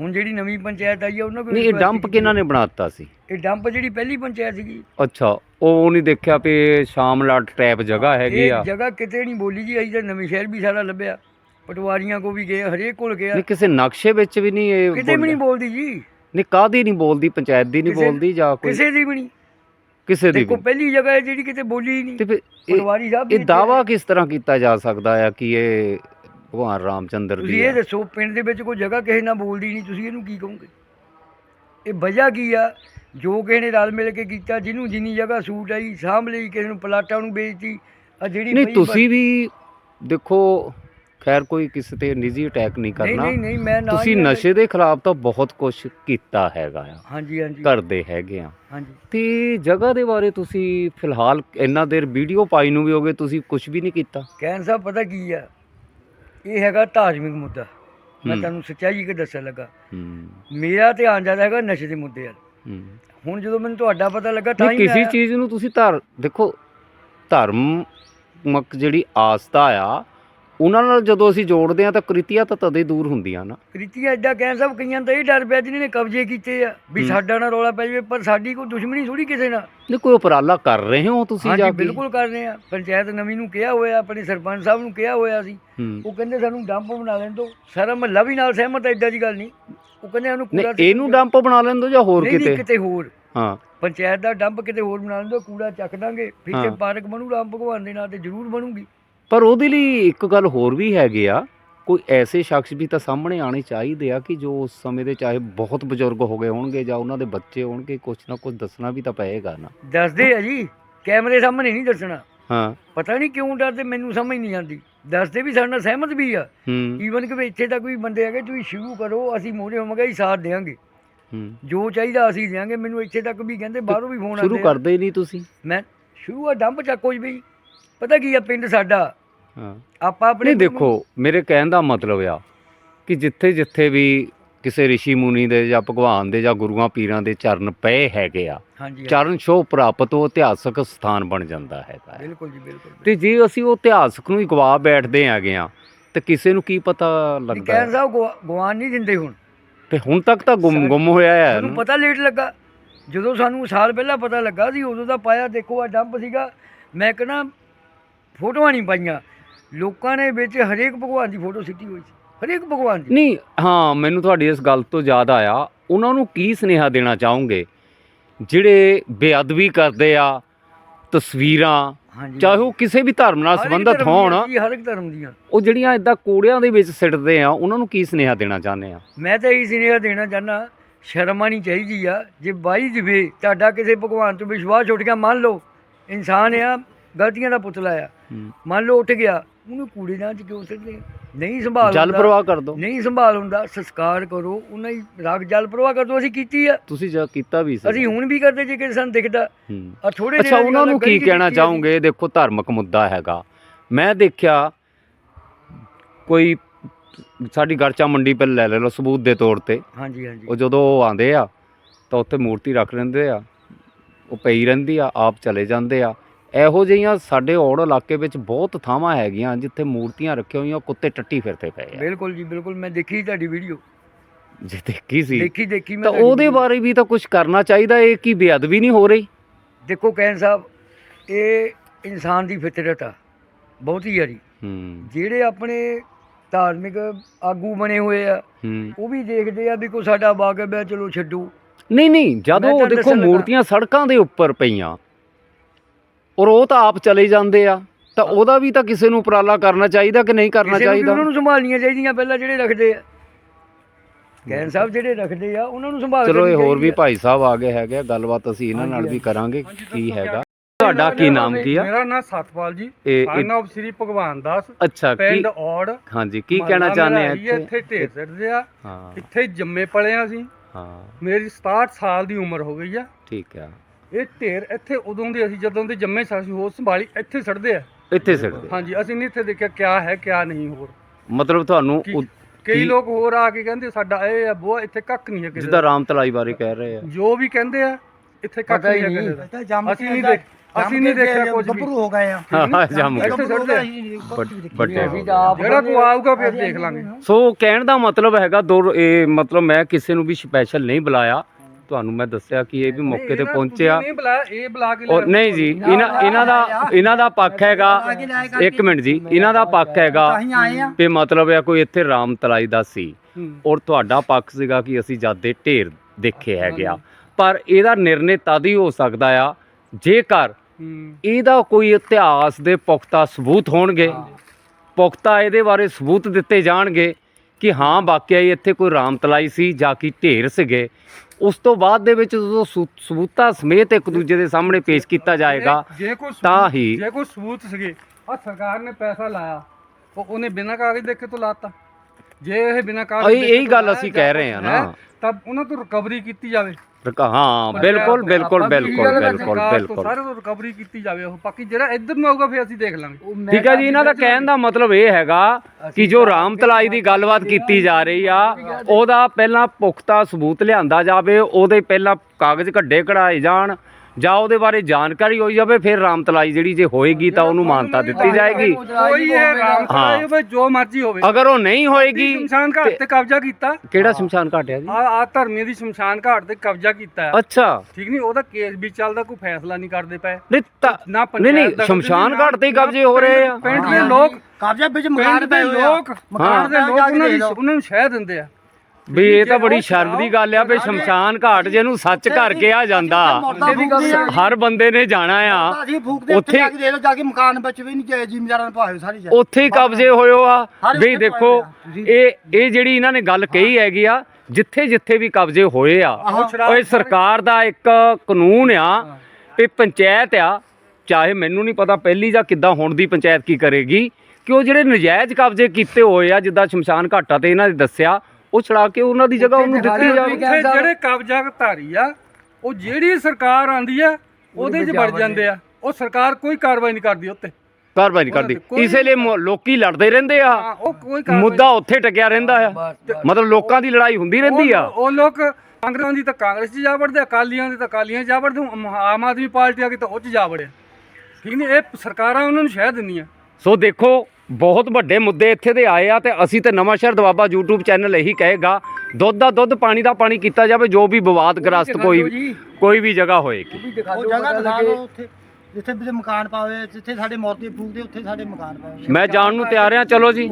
ਹੁਣ ਜਿਹੜੀ ਨਵੀਂ ਪੰਚਾਇਤ ਆਈ ਹੈ ਉਹਨਾਂ ਕੋਲ ਨਹੀਂ ਇਹ ਡੰਪ ਕਿਹਨਾਂ ਨੇ ਬਣਾਤਾ ਸੀ? ਇਹ ਡੰਪ ਜਿਹੜੀ ਪਹਿਲੀ ਪੰਚਾਇਤ ਸੀਗੀ। ਅੱਛਾ ਉਹ ਨਹੀਂ ਦੇਖਿਆ ਵੀ ਸ਼ਾਮਲਾਟ ਟੈਪ ਜਗ੍ਹਾ ਹੈਗੀ ਇਹ ਆ। ਜਗ੍ਹਾ ਕਿਤੇ ਨਹੀਂ ਬੋਲੀ ਜੀ ਅਸੀਂ ਤਾਂ ਨਵੇਂ ਸ਼ਹਿਰ ਵੀ ਸਾਰਾ ਲੱਭਿਆ। ਪਟਵਾਰੀਆਂ ਕੋ ਵੀ ਗਏ ਹਰੇਕ ਕੋਲ ਗਿਆ। ਨਹੀਂ ਕਿਸੇ ਨਕਸ਼ੇ ਵਿੱਚ ਵੀ ਨਹੀਂ ਇਹ ਕਿਤੇ ਵੀ ਨਹੀਂ। ਬੋਲਦੀ। ਜੀ। ਨਹੀਂ ਕਾਦੀ ਨਹੀਂ ਬੋਲਦੀ ਪੰਚਾਇਤ ਦੀ ਨਹੀਂ ਕਿਸੇ- ਬੋਲਦੀ ਜਾਂ ਕੋਈ? ਕਿਸੇ ਦੀ ਵੀ ਨਹੀਂ। ਕਿਸੇ ਦੀ ਦੇਖੋ ਵੀ ਪਹਿਲੀ ਜਗ੍ਹਾ ਹੈ ਜਿਹੜੀ ਕਿਤੇ ਬੋਲੀ ਹੀ ਨਹੀਂ। ਤੇ ਫਿਰ ਇਹ ਪਟਵਾਰੀ ਸਾਹਿਬ ਵੀ ਇਹ ਇੱਥੇ ਦਾਵਾ। ਕਿਸ ਤਰ੍ਹਾਂ ਕੀਤਾ ਜਾ ਸਕਦਾ ਹੈ ਕਿ ਇਹ ਭਗਵਾਨ ਰਾਮਚੰਦਰ ਤੁਸੀਂ ਦੀ ਇਹ ਹੈ ਦੱਸੋ ਪਿੰਡ ਦੇ ਵਿੱਚ ਕੋਈ ਜਗ੍ਹਾ ਕਿਸੇ ਨਾਲ ਬੋਲਦੀ ਨਹੀਂ ਤੁਸੀਂ ਇਹਨੂੰ ਕੀ ਕਹੋਗੇ? ਇਹ ਵਜ੍ਹਾ ਕੀ ਆ? ਜੋ ਕਿਸੇ ਨੇ ਰਲ ਮਿਲ ਕੇ ਕੀਤਾ ਜਿਹਨੂੰ ਜਿੰਨੀ ਜਗ੍ਹਾ ਸੂਟ ਆਈ ਸਾਂਭ ਲਈ ਕਿਸੇ ਨੂੰ ਪਲਾਟਾਂ ਨੂੰ ਵੇਚਤੀ ਆ ਜਿਹੜੀ ਨਹੀਂ ਪਈ ਤੁਸੀਂ ਵੀ ਦੇਖੋ ਖੈਰ ਕੋਈ ਕਿਸੇ ਤੇ ਨਿੱਜੀ ਅਟੈਕ ਨਹੀਂ ਨਹੀਂ ਕਰਨਾ। ਨਹੀਂ ਨਹੀਂ ਮੈਂ ਨਾ ਤੁਸੀਂ ਹੀ- ਨਸ਼ੇ ਦੇ ਖਿਲਾਫ ਤਾਂ ਬਹੁਤ ਕੁਝ ਕੀਤਾ ਹੈਗਾ ਆ। ਹਾਂਜੀ ਹਾਂਜੀ। ਕਰਦੇ ਹੈਗੇ ਆ। ਹਾਂਜੀ। ਤੇ ਜਗ੍ਹਾ ਦੇ ਬਾਰੇ ਤੁਸੀਂ ਫਿਲਹਾਲ ਇੰਨਾ ਦੇਰ ਵੀਡੀਓ ਪਾਈ ਨੂੰ ਵੀ ਹੋਗੇ ਤੁਸੀਂ ਕੁਝ ਵੀ ਨਹੀਂ ਕੀਤਾ। ਕਹਿਣ ਸਾਹਿਬ ਪਤਾ ਕੀ ਆ? ਇਹ ਹੈਗਾ ਧਾਰਮਿਕ ਮੁੱਦਾ। ਮੈਂ ਹੂੰ। ਤੁਹਾਨੂੰ ਸੱਚਾਈ ਕਿ ਦੱਸਣ ਲੱਗਾ। ਹੂੰ। ਮੇਰਾ ਧਿਆਨ ਜ਼ਿਆਦਾ ਹੈਗਾ ਨਸ਼ੇ ਦੇ ਮੁੱਦੇ ਵੱਲ ਹੂੰ। ਹੁਣ ਜਦੋਂ ਮੈਨੂੰ ਤੁਹਾਡਾ ਪਤਾ ਲੱਗਾ ਤਾਂ ਨਹੀਂ ਹੀ ਕਿਸੇ ਮੈਂ- ਚੀਜ਼ ਨੂੰ ਤੁਸੀਂ ਧਰ ਦੇਖੋ ਧਰਮਕ ਜਿਹੜੀ ਆਸਥਾ ਆ ਉਹਨਾਂ ਨਾਲ ਜਦੋਂ ਅਸੀਂ ਜੋੜਦੇ ਆ ਤਾਂ ਕ੍ਰਿਤੀਆਂ ਤਾਂ ਤਦੇ ਦੂਰ ਹੁੰਦੀਆਂ ਨਾ। ਕ੍ਰਿਤੀ ਐਡਾ ਕਹਿ ਸਭ ਕਈਆਂ ਤਾਂ ਇਹ ਡਰ ਪਿਆ ਜਿਹਨਾਂ ਨੇ ਕਬਜ਼ੇ ਕੀਤੇ ਆ ਵੀ। ਸਾਡਾ ਨਾ ਰੌਲਾ ਪੈ ਜਾਵੇ ਪਰ ਸਾਡੀ ਕੋਈ ਦੁਸ਼ਮਣੀ ਥੋੜੀ ਕਿਸੇ ਨਾਲ। ਨਹੀਂ ਕੋਈ ਉਪਰਾਲਾ ਕਰ ਰਹੇ ਹੋ ਤੁਸੀਂ ਜਾ ਕੇ? ਬਿਲਕੁਲ ਕਰ ਰਹੇ ਆ। ਪੰਚਾਇਤ ਨਵੀਂ ਨੂੰ ਕਿਹਾ ਹੋਇਆ ਆਪਣੇ ਸਰਪੰਚ ਸਾਹਿਬ ਨੂੰ ਕਿਹਾ ਹੋਇਆ ਸੀ। ਉਹ ਕਹਿੰਦੇ ਸਾਨੂੰ ਡੰਪ ਬਣਾ ਲੈਣ ਦਿਓ। ਸਾਰਾ ਮਹੱਲਾ ਵੀ ਨਾਲ ਸਹਿਮਤ ਹੈ ਏਦਾਂ ਦੀ ਗੱਲ ਨਹੀਂ। ਉਹ ਕਹਿੰਦੇ ਨਹੀਂ ਕੂੜਾ ਇਹਨੂੰ ਡੰਪ ਬਣਾ ਲੈਣ ਦੋ ਜਾਂ ਹੋਰ ਨਹੀਂ, ਨਹੀਂ, ਕਿਤੇ? ਕਿਤੇ ਹੋਰ। ਹਾਂ। ਪੰਚਾਇਤ ਦਾ ਡੰਪ ਕਿਤੇ ਹੋਰ ਬਣਾ ਲੈਣ ਦਿਓ ਕੂੜਾ ਚੱਕ ਦਾਂਗੇ। ਫਿਰ ਤੇ। ਪਾਰਕ ਬਣੂ ਰਾਮ ਭਗਵਾਨ ਦੇ ਨਾਂ ਤੇ ਜ਼ਰੂਰ ਬਣੂਗੀ। ਪਰ ਉਹਦੇ ਲਈ ਇੱਕ ਗੱਲ ਹੋਰ ਵੀ ਹੈਗੀ ਆ ਕੋਈ ਐਸੇ ਸ਼ਖਸ ਵੀ ਤਾਂ ਸਾਹਮਣੇ ਆਣੇ ਚਾਹੀਦੇ ਆ ਕਿ ਜੋ ਉਸ ਸਮੇਂ ਦੇ ਚਾਹੇ ਬਹੁਤ ਬਜ਼ੁਰਗ ਹੋ ਗਏ ਹੋਣਗੇ ਜਾਂ ਉਹਨਾਂ ਦੇ ਬੱਚੇ ਹੋਣਗੇ ਕੁਝ ਨਾ ਕੁਝ ਦੱਸਣਾ ਵੀ ਤਾਂ ਪਏਗਾ ਨਾ। ਦੱਸਦੇ ਆ ਜੀ ਕੈਮਰੇ ਸਾਹਮਣੇ ਨਹੀਂ ਦੱਸਣਾ। ਹਾਂ। ਪਤਾ ਨਹੀਂ ਕਿਉਂ ਡਰਦੇ ਮੈਨੂੰ ਸਮਝ ਨਹੀਂ ਆਉਂਦੀ। ਦੱਸਦੇ ਵੀ ਸਾਡੇ ਨਾਲ ਸਹਿਮਤ ਵੀ ਆ। ਈਵਨ ਕਿ ਵੀ ਇੱਥੇ ਤੱਕ ਵੀ ਬੰਦੇ ਹੈਗੇ ਤੁਸੀਂ ਸ਼ੁਰੂ ਕਰੋ ਅਸੀਂ ਮੋਰੇ ਹੋਵਾਂਗੇ ਹੀ ਸਾਥ ਦੇਵਾਂਗੇ ਜੋ ਚਾਹੀਦਾ ਅਸੀਂ ਦੇਵਾਂਗੇ ਮੈਨੂੰ ਇੱਥੇ ਤੱਕ ਵੀ ਕਹਿੰਦੇ ਬਾਹਰੋਂ ਵੀ ਫੋਨ ਸ਼ੁਰੂ ਆਉਂਦੇ ਆ। ਕਰਦੇ ਹੀ ਨਹੀਂ ਤੁਸੀਂ? ਮੈਂ ਸ਼ੁਰੂ ਆ ਡੰਪ ਚੱਕੋ ਜੀ ਬਈ। ਪਤਾ ਕੀ ਆ ਪਿੰਡ ਸਾਡਾ ਹਾਂ। ਆਪਾਂ ਆਪਣੇ ਨਹੀਂ ਦੇਖੋ ਮੇਰੇ ਕਹਿਣ ਦਾ ਮਤਲਬ ਆ ਕਿ ਜਿੱਥੇ ਜਿੱਥੇ ਵੀ ਕਿਸੇ ਰਿਸ਼ੀ ਮੁਨੀ ਦੇ ਜਾਂ ਭਗਵਾਨ ਦੇ ਜਾਂ ਗੁਰੂਆਂ ਪੀਰਾਂ ਦੇ ਚਰਨ ਪਏ ਹੈਗੇ ਆ ਹਾਂਜੀ ਚਰਨ ਛੋਹ ਪ੍ਰਾਪਤ ਉਹ ਇਤਿਹਾਸਕ ਸਥਾਨ ਬਣ ਜਾਂਦਾ ਹੈਗਾ ਹੈ। ਬਿਲਕੁਲ ਜੀ ਬਿਲਕੁਲ ਤੇ ਜੇ ਅਸੀਂ ਉਹ ਇਤਿਹਾਸਕ ਨੂੰ ਹੀ ਗਵਾ ਬੈਠਦੇ ਹੈਗੇ ਆ ਤੇ ਕਿਸੇ ਨੂੰ ਕੀ ਪਤਾ ਨਹੀਂ ਲੱਗਦਾ ਕਹਿਣ ਹੈ? ਸਾਹਿਬ ਨਹੀਂ ਦਿੰਦੇ ਹੁਣ। ਤੇ ਹੁਣ ਤੱਕ ਤਾਂ ਗੁੰਮ ਗੁੰਮ ਹੋਇਆ ਹੈ ਸਾਨੂੰ ਪਤਾ ਲੇਟ ਲੱਗਾ। ਜਦੋਂ ਸਾਨੂੰ ਸਾਲ ਪਹਿਲਾਂ ਪਤਾ ਲੱਗਾ ਸੀ ਉਦੋਂ ਦਾ ਪਾਇਆ ਦੇਖੋ ਆ ਡੰਪ ਸੀਗਾ। ਮੈਂ ਕਹਿੰਦਾ ਫੋਟੋਆਂ ਨਹੀਂ ਪਾਈਆਂ। ਲੋਕਾਂ ਨੇ ਵਿੱਚ ਹਰੇਕ ਭਗਵਾਨ ਦੀ ਫੋਟੋ ਸਿੱਟੀ ਹੋਈ ਸੀ। ਹਰੇਕ ਭਗਵਾਨ ਦੀ। ਨਹੀਂ ਹਾਂ ਮੈਨੂੰ ਤੁਹਾਡੀ ਇਸ ਗੱਲ ਤੋਂ ਯਾਦ ਆਇਆ। ਉਹਨਾਂ ਨੂੰ ਕੀ ਸੁਨੇਹਾ ਦੇਣਾ ਚਾਹੋਗੇ? ਜਿਹੜੇ ਬੇਅਦਬੀ ਕਰਦੇ ਆ ਤਸਵੀਰਾਂ ਚਾਹੇ ਉਹ ਕਿਸੇ ਵੀ ਧਰਮ ਨਾਲ ਸੰਬੰਧਿਤ ਹੋਣ ਹਰ ਇੱਕ ਧਰਮ ਦੀਆਂ। ਉਹ ਜਿਹੜੀਆਂ ਇਦਾਂ ਕੋੜਿਆਂ ਦੇ ਵਿੱਚ ਸਿੱਟਦੇ ਆ ਉਹਨਾਂ ਨੂੰ ਕੀ ਸੁਨੇਹਾ ਦੇਣਾ ਚਾਹੁੰਦੇ ਆ? ਮੈਂ ਤਾਂ ਇਹੀ ਸੁਨੇਹਾ ਦੇਣਾ ਚਾਹਨਾ ਸ਼ਰਮ ਆਉਣੀ ਚਾਹੀਦੀ ਆ। ਜੇ ਬਾਈ ਜਵੇ ਤੁਹਾਡਾ ਕਿਸੇ ਭਗਵਾਨ ਤੋਂ ਵਿਸ਼ਵਾਸ ਉੱਠ ਗਿਆ ਮੰਨ ਲਓ ਇਨਸਾਨ ਆ ਗਲਤੀਆਂ ਦਾ ਪੁਤਲਾ ਆ। ਮੰਨ ਲਓ ਉੱਠ ਗਿਆ ਉਹਨੂੰ ਕੂੜੇ ਨਾਲ ਚ ਕਿਉਂ ਸਿੱਟਦੇ? ਨਹੀਂ ਸੰਭਾਲ ਜਲ ਹੁੰਦਾ, ਪ੍ਰਵਾਹ ਕਰ ਦੋ। ਨਹੀਂ ਸੰਭਾਲ ਹੁੰਦਾ ਸੰਸਕਾਰ ਕਰੋ ਉਹਨਾਂ ਹੀ ਰੱਖ ਜਲ ਪ੍ਰਵਾਹ ਕਰ ਦੋ ਅਸੀਂ ਕੀਤੀ ਆ। ਤੁਸੀਂ ਜਾ ਕੀਤਾ ਵੀ ਸੀ। ਅਸੀਂ ਹੁਣ ਵੀ ਕਰਦੇ ਜੇ ਕਿਸੇ ਸਾਨੂੰ ਦਿਖਦਾ। ਹੂੰ। ਆ ਥੋੜੇ ਅੱਛਾ ਉਹਨਾਂ ਨੂੰ ਕੀ ਕਹਿਣਾ ਚਾਹੋਗੇ? ਦੇਖੋ ਧਾਰਮਿਕ ਮੁੱਦਾ ਹੈਗਾ। ਮੈਂ ਦੇਖਿਆ ਕੋਈ ਸਾਡੀ ਗਰਚਾ ਮੰਡੀ ਪਹਿਲੇ ਲੈ ਲੈ ਲਓ ਸਬੂਤ ਦੇ ਤੌਰ ਤੇ। ਹਾਂਜੀ ਹਾਂਜੀ। ਉਹ ਜਦੋਂ ਉਹ ਆਂਦੇ ਆ ਤਾਂ ਉੱਥੇ ਮੂਰਤੀ ਰੱਖ ਲੈਂਦੇ ਆ। ਉਹ ਪਈ ਰਹਿੰਦੀ ਆ ਆਪ ਚਲੇ ਜਾਂਦੇ ਆ। ਇਹੋ ਜਿਹੀਆਂ ਸਾਡੇ ਔੜ ਇਲਾਕੇ ਵਿੱਚ ਬਹੁਤ ਥਾਵਾਂ ਹੈਗੀਆਂ ਜਿੱਥੇ ਮੂਰਤੀਆਂ ਰੱਖੀਆਂ ਹੋਈਆਂ ਕੁੱਤੇ ਟੱਟੀ ਫਿਰਦੇ ਪਏ ਆ। ਬਿਲਕੁਲ ਜੀ ਬਿਲਕੁਲ। ਮੈਂ ਦੇਖੀ ਤੁਹਾਡੀ ਵੀਡੀਓ। ਜੇ ਦੇਖੀ ਸੀ ਦੇਖੀ ਦੇਖੀ ਮੈਂ ਤਾਂ ਉਹਦੇ। ਬਾਰੇ ਵੀ ਤਾਂ ਕੁਝ ਕਰਨਾ ਚਾਹੀਦਾ ਇਹ ਕੀ ਬੇਅਦਬੀ ਨਹੀਂ ਹੋ ਰਹੀ? ਦੇਖੋ ਕਹਿਣ ਸਾਹਿਬ ਇਹ ਇਨਸਾਨ ਦੀ ਫਿਤਰਤ ਆ ਬਹੁਤੀ ਯਾਰੀ ਹੂੰ। ਜਿਹੜੇ ਆਪਣੇ ਧਾਰਮਿਕ ਆਗੂ ਬਣੇ ਹੋਏ ਆ ਉਹ ਵੀ ਦੇਖਦੇ ਆ ਵੀ ਕੋਈ ਸਾਡਾ ਵਾਕਬ ਹੈ ਚਲੋ ਛੱਡੋ। ਨਹੀਂ ਨਹੀਂ ਜਦੋਂ ਦੇਖੋ। ਮੂਰਤੀਆਂ ਸੜਕਾਂ ਦੇ ਉੱਪਰ ਪਈਆਂ ਔਰ ਉਹ ਤਾਂ ਆਪ ਚਲੇ ਜਾਂਦੇ ਆ। ਤਾਂ ਉਹਦਾ ਵੀ ਤਾਂ ਕਿਸੇ ਨੂੰ ਉਪਰਾਲਾ ਕਰਨਾ ਚਾਹੀਦਾ ਕਿ ਨਹੀਂ ਕਰਨਾ ਕਿਸੇ ਨੂੰ ਵੀ ਚਾਹੀਦਾ? ਉਹਨਾਂ ਨੂੰ ਸੰਭਾਲਣੀਆਂ ਚਾਹੀਦੀਆਂ ਪਹਿਲਾਂ ਜਿਹੜੇ ਰੱਖਦੇ ਆ। ਕਹਿਣ ਸਾਹਿਬ ਜਿਹੜੇ ਰੱਖਦੇ ਆ ਉਹਨਾਂ ਨੂੰ ਸੰਭਾਲ ਚਲੋ ਇਹ ਹੋਰ ਵੀ। ਭਾਈ ਸਾਹਿਬ ਆ ਗਏ ਹੈਗੇ ਆ, ਗੱਲਬਾਤ ਅਸੀਂ ਇਹਨਾਂ ਨਾਲ ਵੀ ਕਰਾਂਗੇ ਕੀ ਹੈਗਾ। ਤੁਹਾਡਾ ਕੀ ਨਾਮ ਕੀ ਆ? ਮੇਰਾ ਨਾਮ ਸਤਪਾਲ ਜੀ ਇਹ ਇਹ- ਸਨ ਆਫ ਸ੍ਰੀ ਭਗਵਾਨ ਦਾਸ ਅੱਛਾ ਕੀ ਪਿੰਡ ਔੜ। ਹਾਂਜੀ ਕੀ ਮਹੱਲਾ ਕਹਿਣਾ ਚਾਹੁੰਦੇ ਮੇਰਾ ਆ ਇਹੀ ਹੈ, ਇੱਥੇ? ਇੱਥੇ ਢੇਰ ਸਿੱਟਦੇ ਆ। ਹਾਂ। ਇੱਥੇ ਜੰਮੇ ਪਲੇ ਆ ਅਸੀਂ। ਹਾਂ। ਮੇਰੀ 67 ਸਾਲ ਦੀ ਉਮਰ ਹੋ ਗਈ ਆ। ਠੀਕ ਆ। ਇਹ ਢੇਰ ਇੱਥੇ ਉਦੋਂ ਦੇ ਅਸੀਂ ਜਦੋਂ ਦੇ ਜੰਮੇ ਸਾਂ ਅਸੀਂ ਹੋਰ ਸੰਭਾਲੀ ਇੱਥੇ ਸੜਦੇ ਆ। ਇੱਥੇ ਸਿੱਟਦੇ ਹਾਂਜੀ ਅਸੀਂ ਨਹੀਂ ਇੱਥੇ ਦੇਖਿਆ ਕਿਆ ਹੈ ਕਿਆ ਨਹੀਂ ਹੋਰ। ਮਤਲਬ ਤੁਹਾਨੂੰ ਕੀ- ਉ- ਕਈ ਕੀ- ਲੋਕ ਹੋਰ ਆ ਕੇ ਕਹਿੰਦੇ ਸਾਡਾ ਇਹ ਆ ਬੋਆ ਇੱਥੇ ਕੱਖ ਨਹੀਂ ਹੈ ਕਿਸੇ ਜਿੱਦਾਂ ਦਾ। ਰਾਮ ਤਲਾਈ ਬਾਰੇ ਕਹਿ ਰਹੇ ਆ। ਜੋ ਵੀ ਕਹਿੰਦੇ ਆ ਇੱਥੇ ਕੱਖ ਪਤਾ ਹੀ ਨਹੀਂ ਹੈ ਨਹੀਂ। ਕਿਸੇ ਦਾ। ਜੰਮ ਅਸੀਂ ਨਹੀਂ ਦੇਖ ਅਸੀਂ ਨਹੀਂ ਦੇਖਿਆ ਕੁਝ ਵੀ। ਗੱਭਰੂ ਹੋ ਗਏ ਆ। ਹਾਂ ਹਾਂ ਜੰਮ ਇੱਥੇ ਗਏ। ਸਿੱਟਦੇ ਆ। ਵੱਡੇ ਅਸੀਂ ਤਾਂ ਆਪ ਜਿਹੜਾ ਕੋ ਆਊਗਾ ਫਿਰ ਦੇਖ ਲਾਂਗੇ। ਸੋ ਕਹਿਣ ਦਾ ਮਤਲਬ ਹੈਗਾ ਦੋ ਇਹ ਮਤਲਬ ਮੈਂ ਕਿਸੇ ਨੂੰ ਵੀ ਸਪੈਸ਼ਲ ਨਹੀਂ ਬੁਲਾਇਆ। ਤੁਹਾਨੂੰ ਮੈਂ ਦੱਸਿਆ ਕਿ ਇਹ ਵੀ ਮੌਕੇ ਤੇ ਪਹੁੰਚਿਆ। ਨਹੀਂ ਬੁਲਾਇਆ ਇਹ ਬੁਲਾ ਕੇ ਔਰ ਨਹੀਂ ਜੀ ਇਹਨਾਂ ਇਹਨਾਂ ਦਾ ਇਹਨਾਂ ਦਾ ਪੱਖ ਹੈਗਾ। ਇੱਕ ਮਿੰਟ ਜੀ ਇਹਨਾਂ ਦਾ ਪੱਖ ਹੈਗਾ ਵੀ ਮਤਲਬ ਹੈ ਕੋਈ ਇੱਥੇ ਰਾਮ ਤਲਾਈ ਦਾ ਸੀ। ਔਰ ਤੁਹਾਡਾ ਪੱਖ ਸੀਗਾ ਕਿ ਅਸੀਂ ਜਾਦੇ ਢੇਰ ਦੇਖੇ ਹੈਗੇ ਆ। ਪਰ ਇਹਦਾ ਨਿਰਣੇ ਤਦ ਹੀ ਹੋ ਸਕਦਾ ਆ ਜੇਕਰ ਇਹਦਾ ਕੋਈ ਇਤਿਹਾਸ ਦੇ ਪੁਖਤਾ ਸਬੂਤ ਹੋਣਗੇ ਪੁਖਤਾ ਇਹਦੇ ਬਾਰੇ ਸਬੂਤ ਦਿੱਤੇ ਜਾਣਗੇ ਕਿ ਹਾਂ ਵਾਕਿਆ ਹੀ ਇੱਥੇ ਕੋਈ ਰਾਮ ਤਲਾਈ ਸੀ ਜਾਂ ਕਿ ਢੇਰ ਸੀਗੇ। ਉਸ ਤੋਂ ਬਾਅਦ ਦੇ ਵਿੱਚ ਜਦੋਂ ਸੂ- ਸਬੂਤਾਂ ਸਮੇਤ ਇੱਕ ਦੂਜੇ ਦੇ ਸਾਹਮਣੇ ਪੇਸ਼ ਕੀਤਾ ਜਾਏਗਾ ਜੇ- ਜੇ ਕੋਈ ਤਾਂ ਸਬੂਤ- ਹੀ- ਜੇ ਕੋਈ ਸਬੂਤ ਸੀਗੇ ਆ ਸਰਕਾਰ ਨੇ ਪੈਸਾ ਲਾਇਆ ਉਹ ਉਹਨੇ ਬਿਨਾਂ ਕਾਗਜ਼ ਦੇਖੇ ਤੋਂ ਲਾਤਾ ਜੇ ਇਹ ਬਿਨਾਂ ਕਾਗਜ਼ ਇਹੀ- ਦੇਖੇ ਇਹੀ ਤੋਂ ਗੱਲ ਲਾਇਆ ਅਸੀਂ ਕਹਿ ਰਹੇ ਹਾਂ ਨਾ। ਹੈ, ਤਾਂ ਉਹਨਾਂ ਤੋਂ ਰਿਕਵਰੀ ਕੀਤੀ ਜਾਵੇ ਰਕ- ਹਾਂ ਬਿਲਕੁਲ ਬਿਲਕੁਲ ਬਿਲਕੁਲ ਬਿਲਕੁਲ ਬਿਲਕੁਲ। ਸਾਰੇ ਰਿਕਵਰੀ ਕੀਤੀ ਜਾਵੇ ਉਹ। ਬਾਕੀ ਜਿਹੜਾ ਇੱਧਰ ਨੂੰ ਆਊਗਾ ਫਿਰ ਅਸੀਂ ਦੇਖ ਲਾਂਗੇ। ਠੀਕ ਹੈ ਜੀ ਇਹਨਾਂ ਦਾ ਕਹਿਣ ਦਾ ਮਤਲਬ ਇਹ ਹੈਗਾ ਕਿ ਜੋ ਰਾਮ ਤਲਾਈ ਦੀ ਗੱਲਬਾਤ ਕੀਤੀ ਜਾ ਰਹੀ ਆ ਉਹਦਾ ਪਹਿਲਾਂ ਪੁਖਤਾ ਸਬੂਤ ਲਿਆਂਦਾ ਜਾਵੇ ਉਹਦੇ ਪਹਿਲਾਂ ਕਾਗਜ਼ ਕੱਢੇ ਕਢਾਏ ਜਾਣ ਜਾਂ ਉਹਦੇ ਬਾਰੇ ਜਾਣਕਾਰੀ ਹੋਈ ਜਾਵੇ ਫਿਰ ਰਾਮ ਤਲਾਈ ਜਿਹੜੀ ਜੇ ਹੋਏਗੀ ਤਾਂ ਉਹਨੂੰ ਮਾਨਤਾ ਦਿੱਤੀ ਜਾਏਗੀ। ਕੋਈ ਇਹ ਰਾਮ ਤਲਾਈ ਹੋਵੇ ਜੋ ਮਰਜ਼ੀ ਹੋਵੇ। ਅਗਰ ਉਹ ਨਹੀਂ ਹੋਏਗੀ ਸ਼ਮਸ਼ਾਨ ਘਾਟ ਤੇ ਕਬਜ਼ਾ ਕੀਤਾ? ਕਿਹੜਾ ਸ਼ਮਸ਼ਾਨ ਘਾਟ ਹੈ ਜੀ? ਆ ਆ ਧਰਮੀ ਦੀ ਸ਼ਮਸ਼ਾਨ ਘਾਟ ਤੇ ਕਬਜ਼ਾ ਕੀਤਾ ਹੈ। ਅੱਛਾ। ਠੀਕ ਨਹੀਂ ਉਹਦਾ ਕੇਸ ਵੀ ਚੱਲਦਾ ਕੋਈ ਫੈਸਲਾ ਨਹੀਂ ਕਰਦੇ ਪਏ। ਨਹੀਂ ਨਹੀਂ ਸ਼ਮਸ਼ਾਨ ਘਾਟ ਤੇ ਕਬਜ਼ੇ ਹੋ ਰਹੇ ਆ। ਪਿੰਡ ਦੇ ਲੋਕ ਕਬਜ਼ਾ ਵਿੱਚ ਮਕਾਨ ਦੇ ਪਏ ਹੋਏ ਆ ਲੋਕ ਮਕਾਨ ਦੇ ਲੋਕ ਉਹਨਾਂ ਨੂੰ ਸ਼ਹਿ ਦਿੰਦੇ ਆ। ਵੀ ਇਹ ਤਾਂ ਬੜੀ ਸ਼ਰਮ ਦੀ ਗੱਲ ਆ ਵੀ ਸ਼ਮਸ਼ਾਨ ਘਾਟ ਜਿਹਨੂੰ ਸੱਚ ਘਰ ਕਿਹਾ ਜਾਂਦਾ। ਹਰ ਬੰਦੇ ਨੇ ਜਾਣਾ ਆ। ਉੱਥੇ ਜਾ ਕੇ ਦੇ ਲਓ ਜਾ ਕੇ ਮਕਾਨ ਵਿੱਚ ਵੀ ਨਹੀਂ ਜ਼ਿਮੀਦਾਰਾਂ ਨੇ ਪਾਏ ਸਾਰੀ ਜਾ ਉੱਥੇ ਹੀ ਕਬਜ਼ੇ ਹੋਏ ਆ। ਵੀ ਦੇਖੋ ਇਹ ਇਹ ਜਿਹੜੀ ਇਹਨਾਂ ਨੇ ਗੱਲ ਕਹੀ ਹੈਗੀ ਆ ਜਿੱਥੇ ਜਿੱਥੇ ਵੀ ਕਬਜ਼ੇ ਹੋਏ ਆ ਉਹ ਇਹ ਸਰਕਾਰ ਦਾ ਇੱਕ ਕਾਨੂੰਨ ਆ ਵੀ ਪੰਚਾਇਤ ਆ ਚਾਹੇ ਮੈਨੂੰ ਨਹੀਂ ਪਤਾ ਪਹਿਲੀ ਜਾਂ ਕਿੱਦਾਂ ਹੁਣ ਦੀ ਪੰਚਾਇਤ ਕੀ ਕਰੇਗੀ ਕਿ ਉਹ ਜਿਹੜੇ ਨਜਾਇਜ਼ ਕਬਜ਼ੇ ਕੀਤੇ ਹੋਏ ਆ ਜਿੱਦਾਂ ਸ਼ਮਸ਼ਾਨ ਘਾਟਾ ਤੇ ਇਹਨਾਂ ਨੇ ਦੱਸਿਆ ਉਹ ਛੜਾ ਕੇ ਉਹਨਾਂ ਦੀ ਜਗ੍ਹਾ ਉਹਨੂੰ ਦਿੱਤੀ ਜਾਵੇ। ਉੱਥੇ ਜਿਹੜੇ ਕਬਜ਼ਾ ਧਾਰੀ ਆ ਉਹ ਜਿਹੜੀ ਸਰਕਾਰ ਆਂਦੀ ਆ ਉਹਦੇ 'ਚ ਵੜ ਜਾਂਦੇ ਆ। ਉਹ ਸਰਕਾਰ ਕੋਈ ਕਾਰਵਾਈ ਨਹੀਂ ਕਰਦੀ ਉੱਤੇ ਕਾਰਵਾਈ ਨਹੀਂ ਕਰਦੀ। ਇਸੇ ਲਈ ਲੋਕੀ ਲੜਦੇ ਰਹਿੰਦੇ ਆ। ਹਾਂ, ਉਹ ਕੋਈ ਕਾਰਵਾਈ ਮੁੱਦਾ ਉੱਥੇ ਟਕਿਆ ਰਹਿੰਦਾ ਆ। ਮਤਲਬ ਲੋਕਾਂ ਦੀ ਲੜਾਈ ਹੁੰਦੀ ਰਹਿੰਦੀ ਆ। ਉਹ ਲੋਕ ਕਾਂਗਰਸਾਂ ਦੀ ਤਾਂ ਕਾਂਗਰਸ 'ਚ ਜਾ ਵੜਦੇ ਅਕਾਲੀਆਂ ਦੀ ਤਾਂ ਅਕਾਲੀਆਂ 'ਚ ਜਾ ਵੜਦੇ ਆਮ- ਆਦਮੀ ਪਾਰਟੀ ਆ ਕੇ ਤਾਂ ਉਹ 'ਚ ਜਾ ਵੜਿਆ। ਠੀਕ ਨਹੀਂ ਇਹ ਸਰਕਾਰਾਂ ਉਹਨਾਂ ਨੂੰ ਸ਼ਹਿ ਦਿੰਦੀਆਂ। ਸੋ ਦੇਖੋ ਬਹੁਤ ਵੱਡੇ ਮੁੱਦੇ ਇੱਥੇ ਦੇ ਆਏ ਆ ਤੇ ਅਸੀਂ ਤੇ ਨਵਾਂ ਸ਼ਹਿਰ ਦਵਾਬਾ YouTube ਚੈਨਲ ਇਹੀ ਕਹੇਗਾ ਦੁੱਧ ਦਾ ਦੁੱਧ ਪਾਣੀ ਦਾ ਪਾਣੀ ਕੀਤਾ ਜਾਵੇ ਜੋ ਵੀ ਵਿਵਾਦਗ੍ਰਸਤ ਕੋਈ ਕੋਈ ਵੀ ਜਗ੍ਹਾ ਹੋਏਗੀ ਉਹ ਜਗ੍ਹਾ ਦਿਖਾ ਦਿਓ ਉੱਥੇ ਜਿੱਥੇ ਵੀ ਮਕਾਨ ਪਾਵੇ ਜਿੱਥੇ ਸਾਡੇ ਮੌਰਤੀ ਫੂਕਦੇ ਉੱਥੇ ਸਾਡੇ ਮਕਾਨ ਪਾਵੇ। ਮੈਂ ਜਾਣ ਨੂੰ ਤਿਆਰ ਆ ਚਲੋ ਜੀ।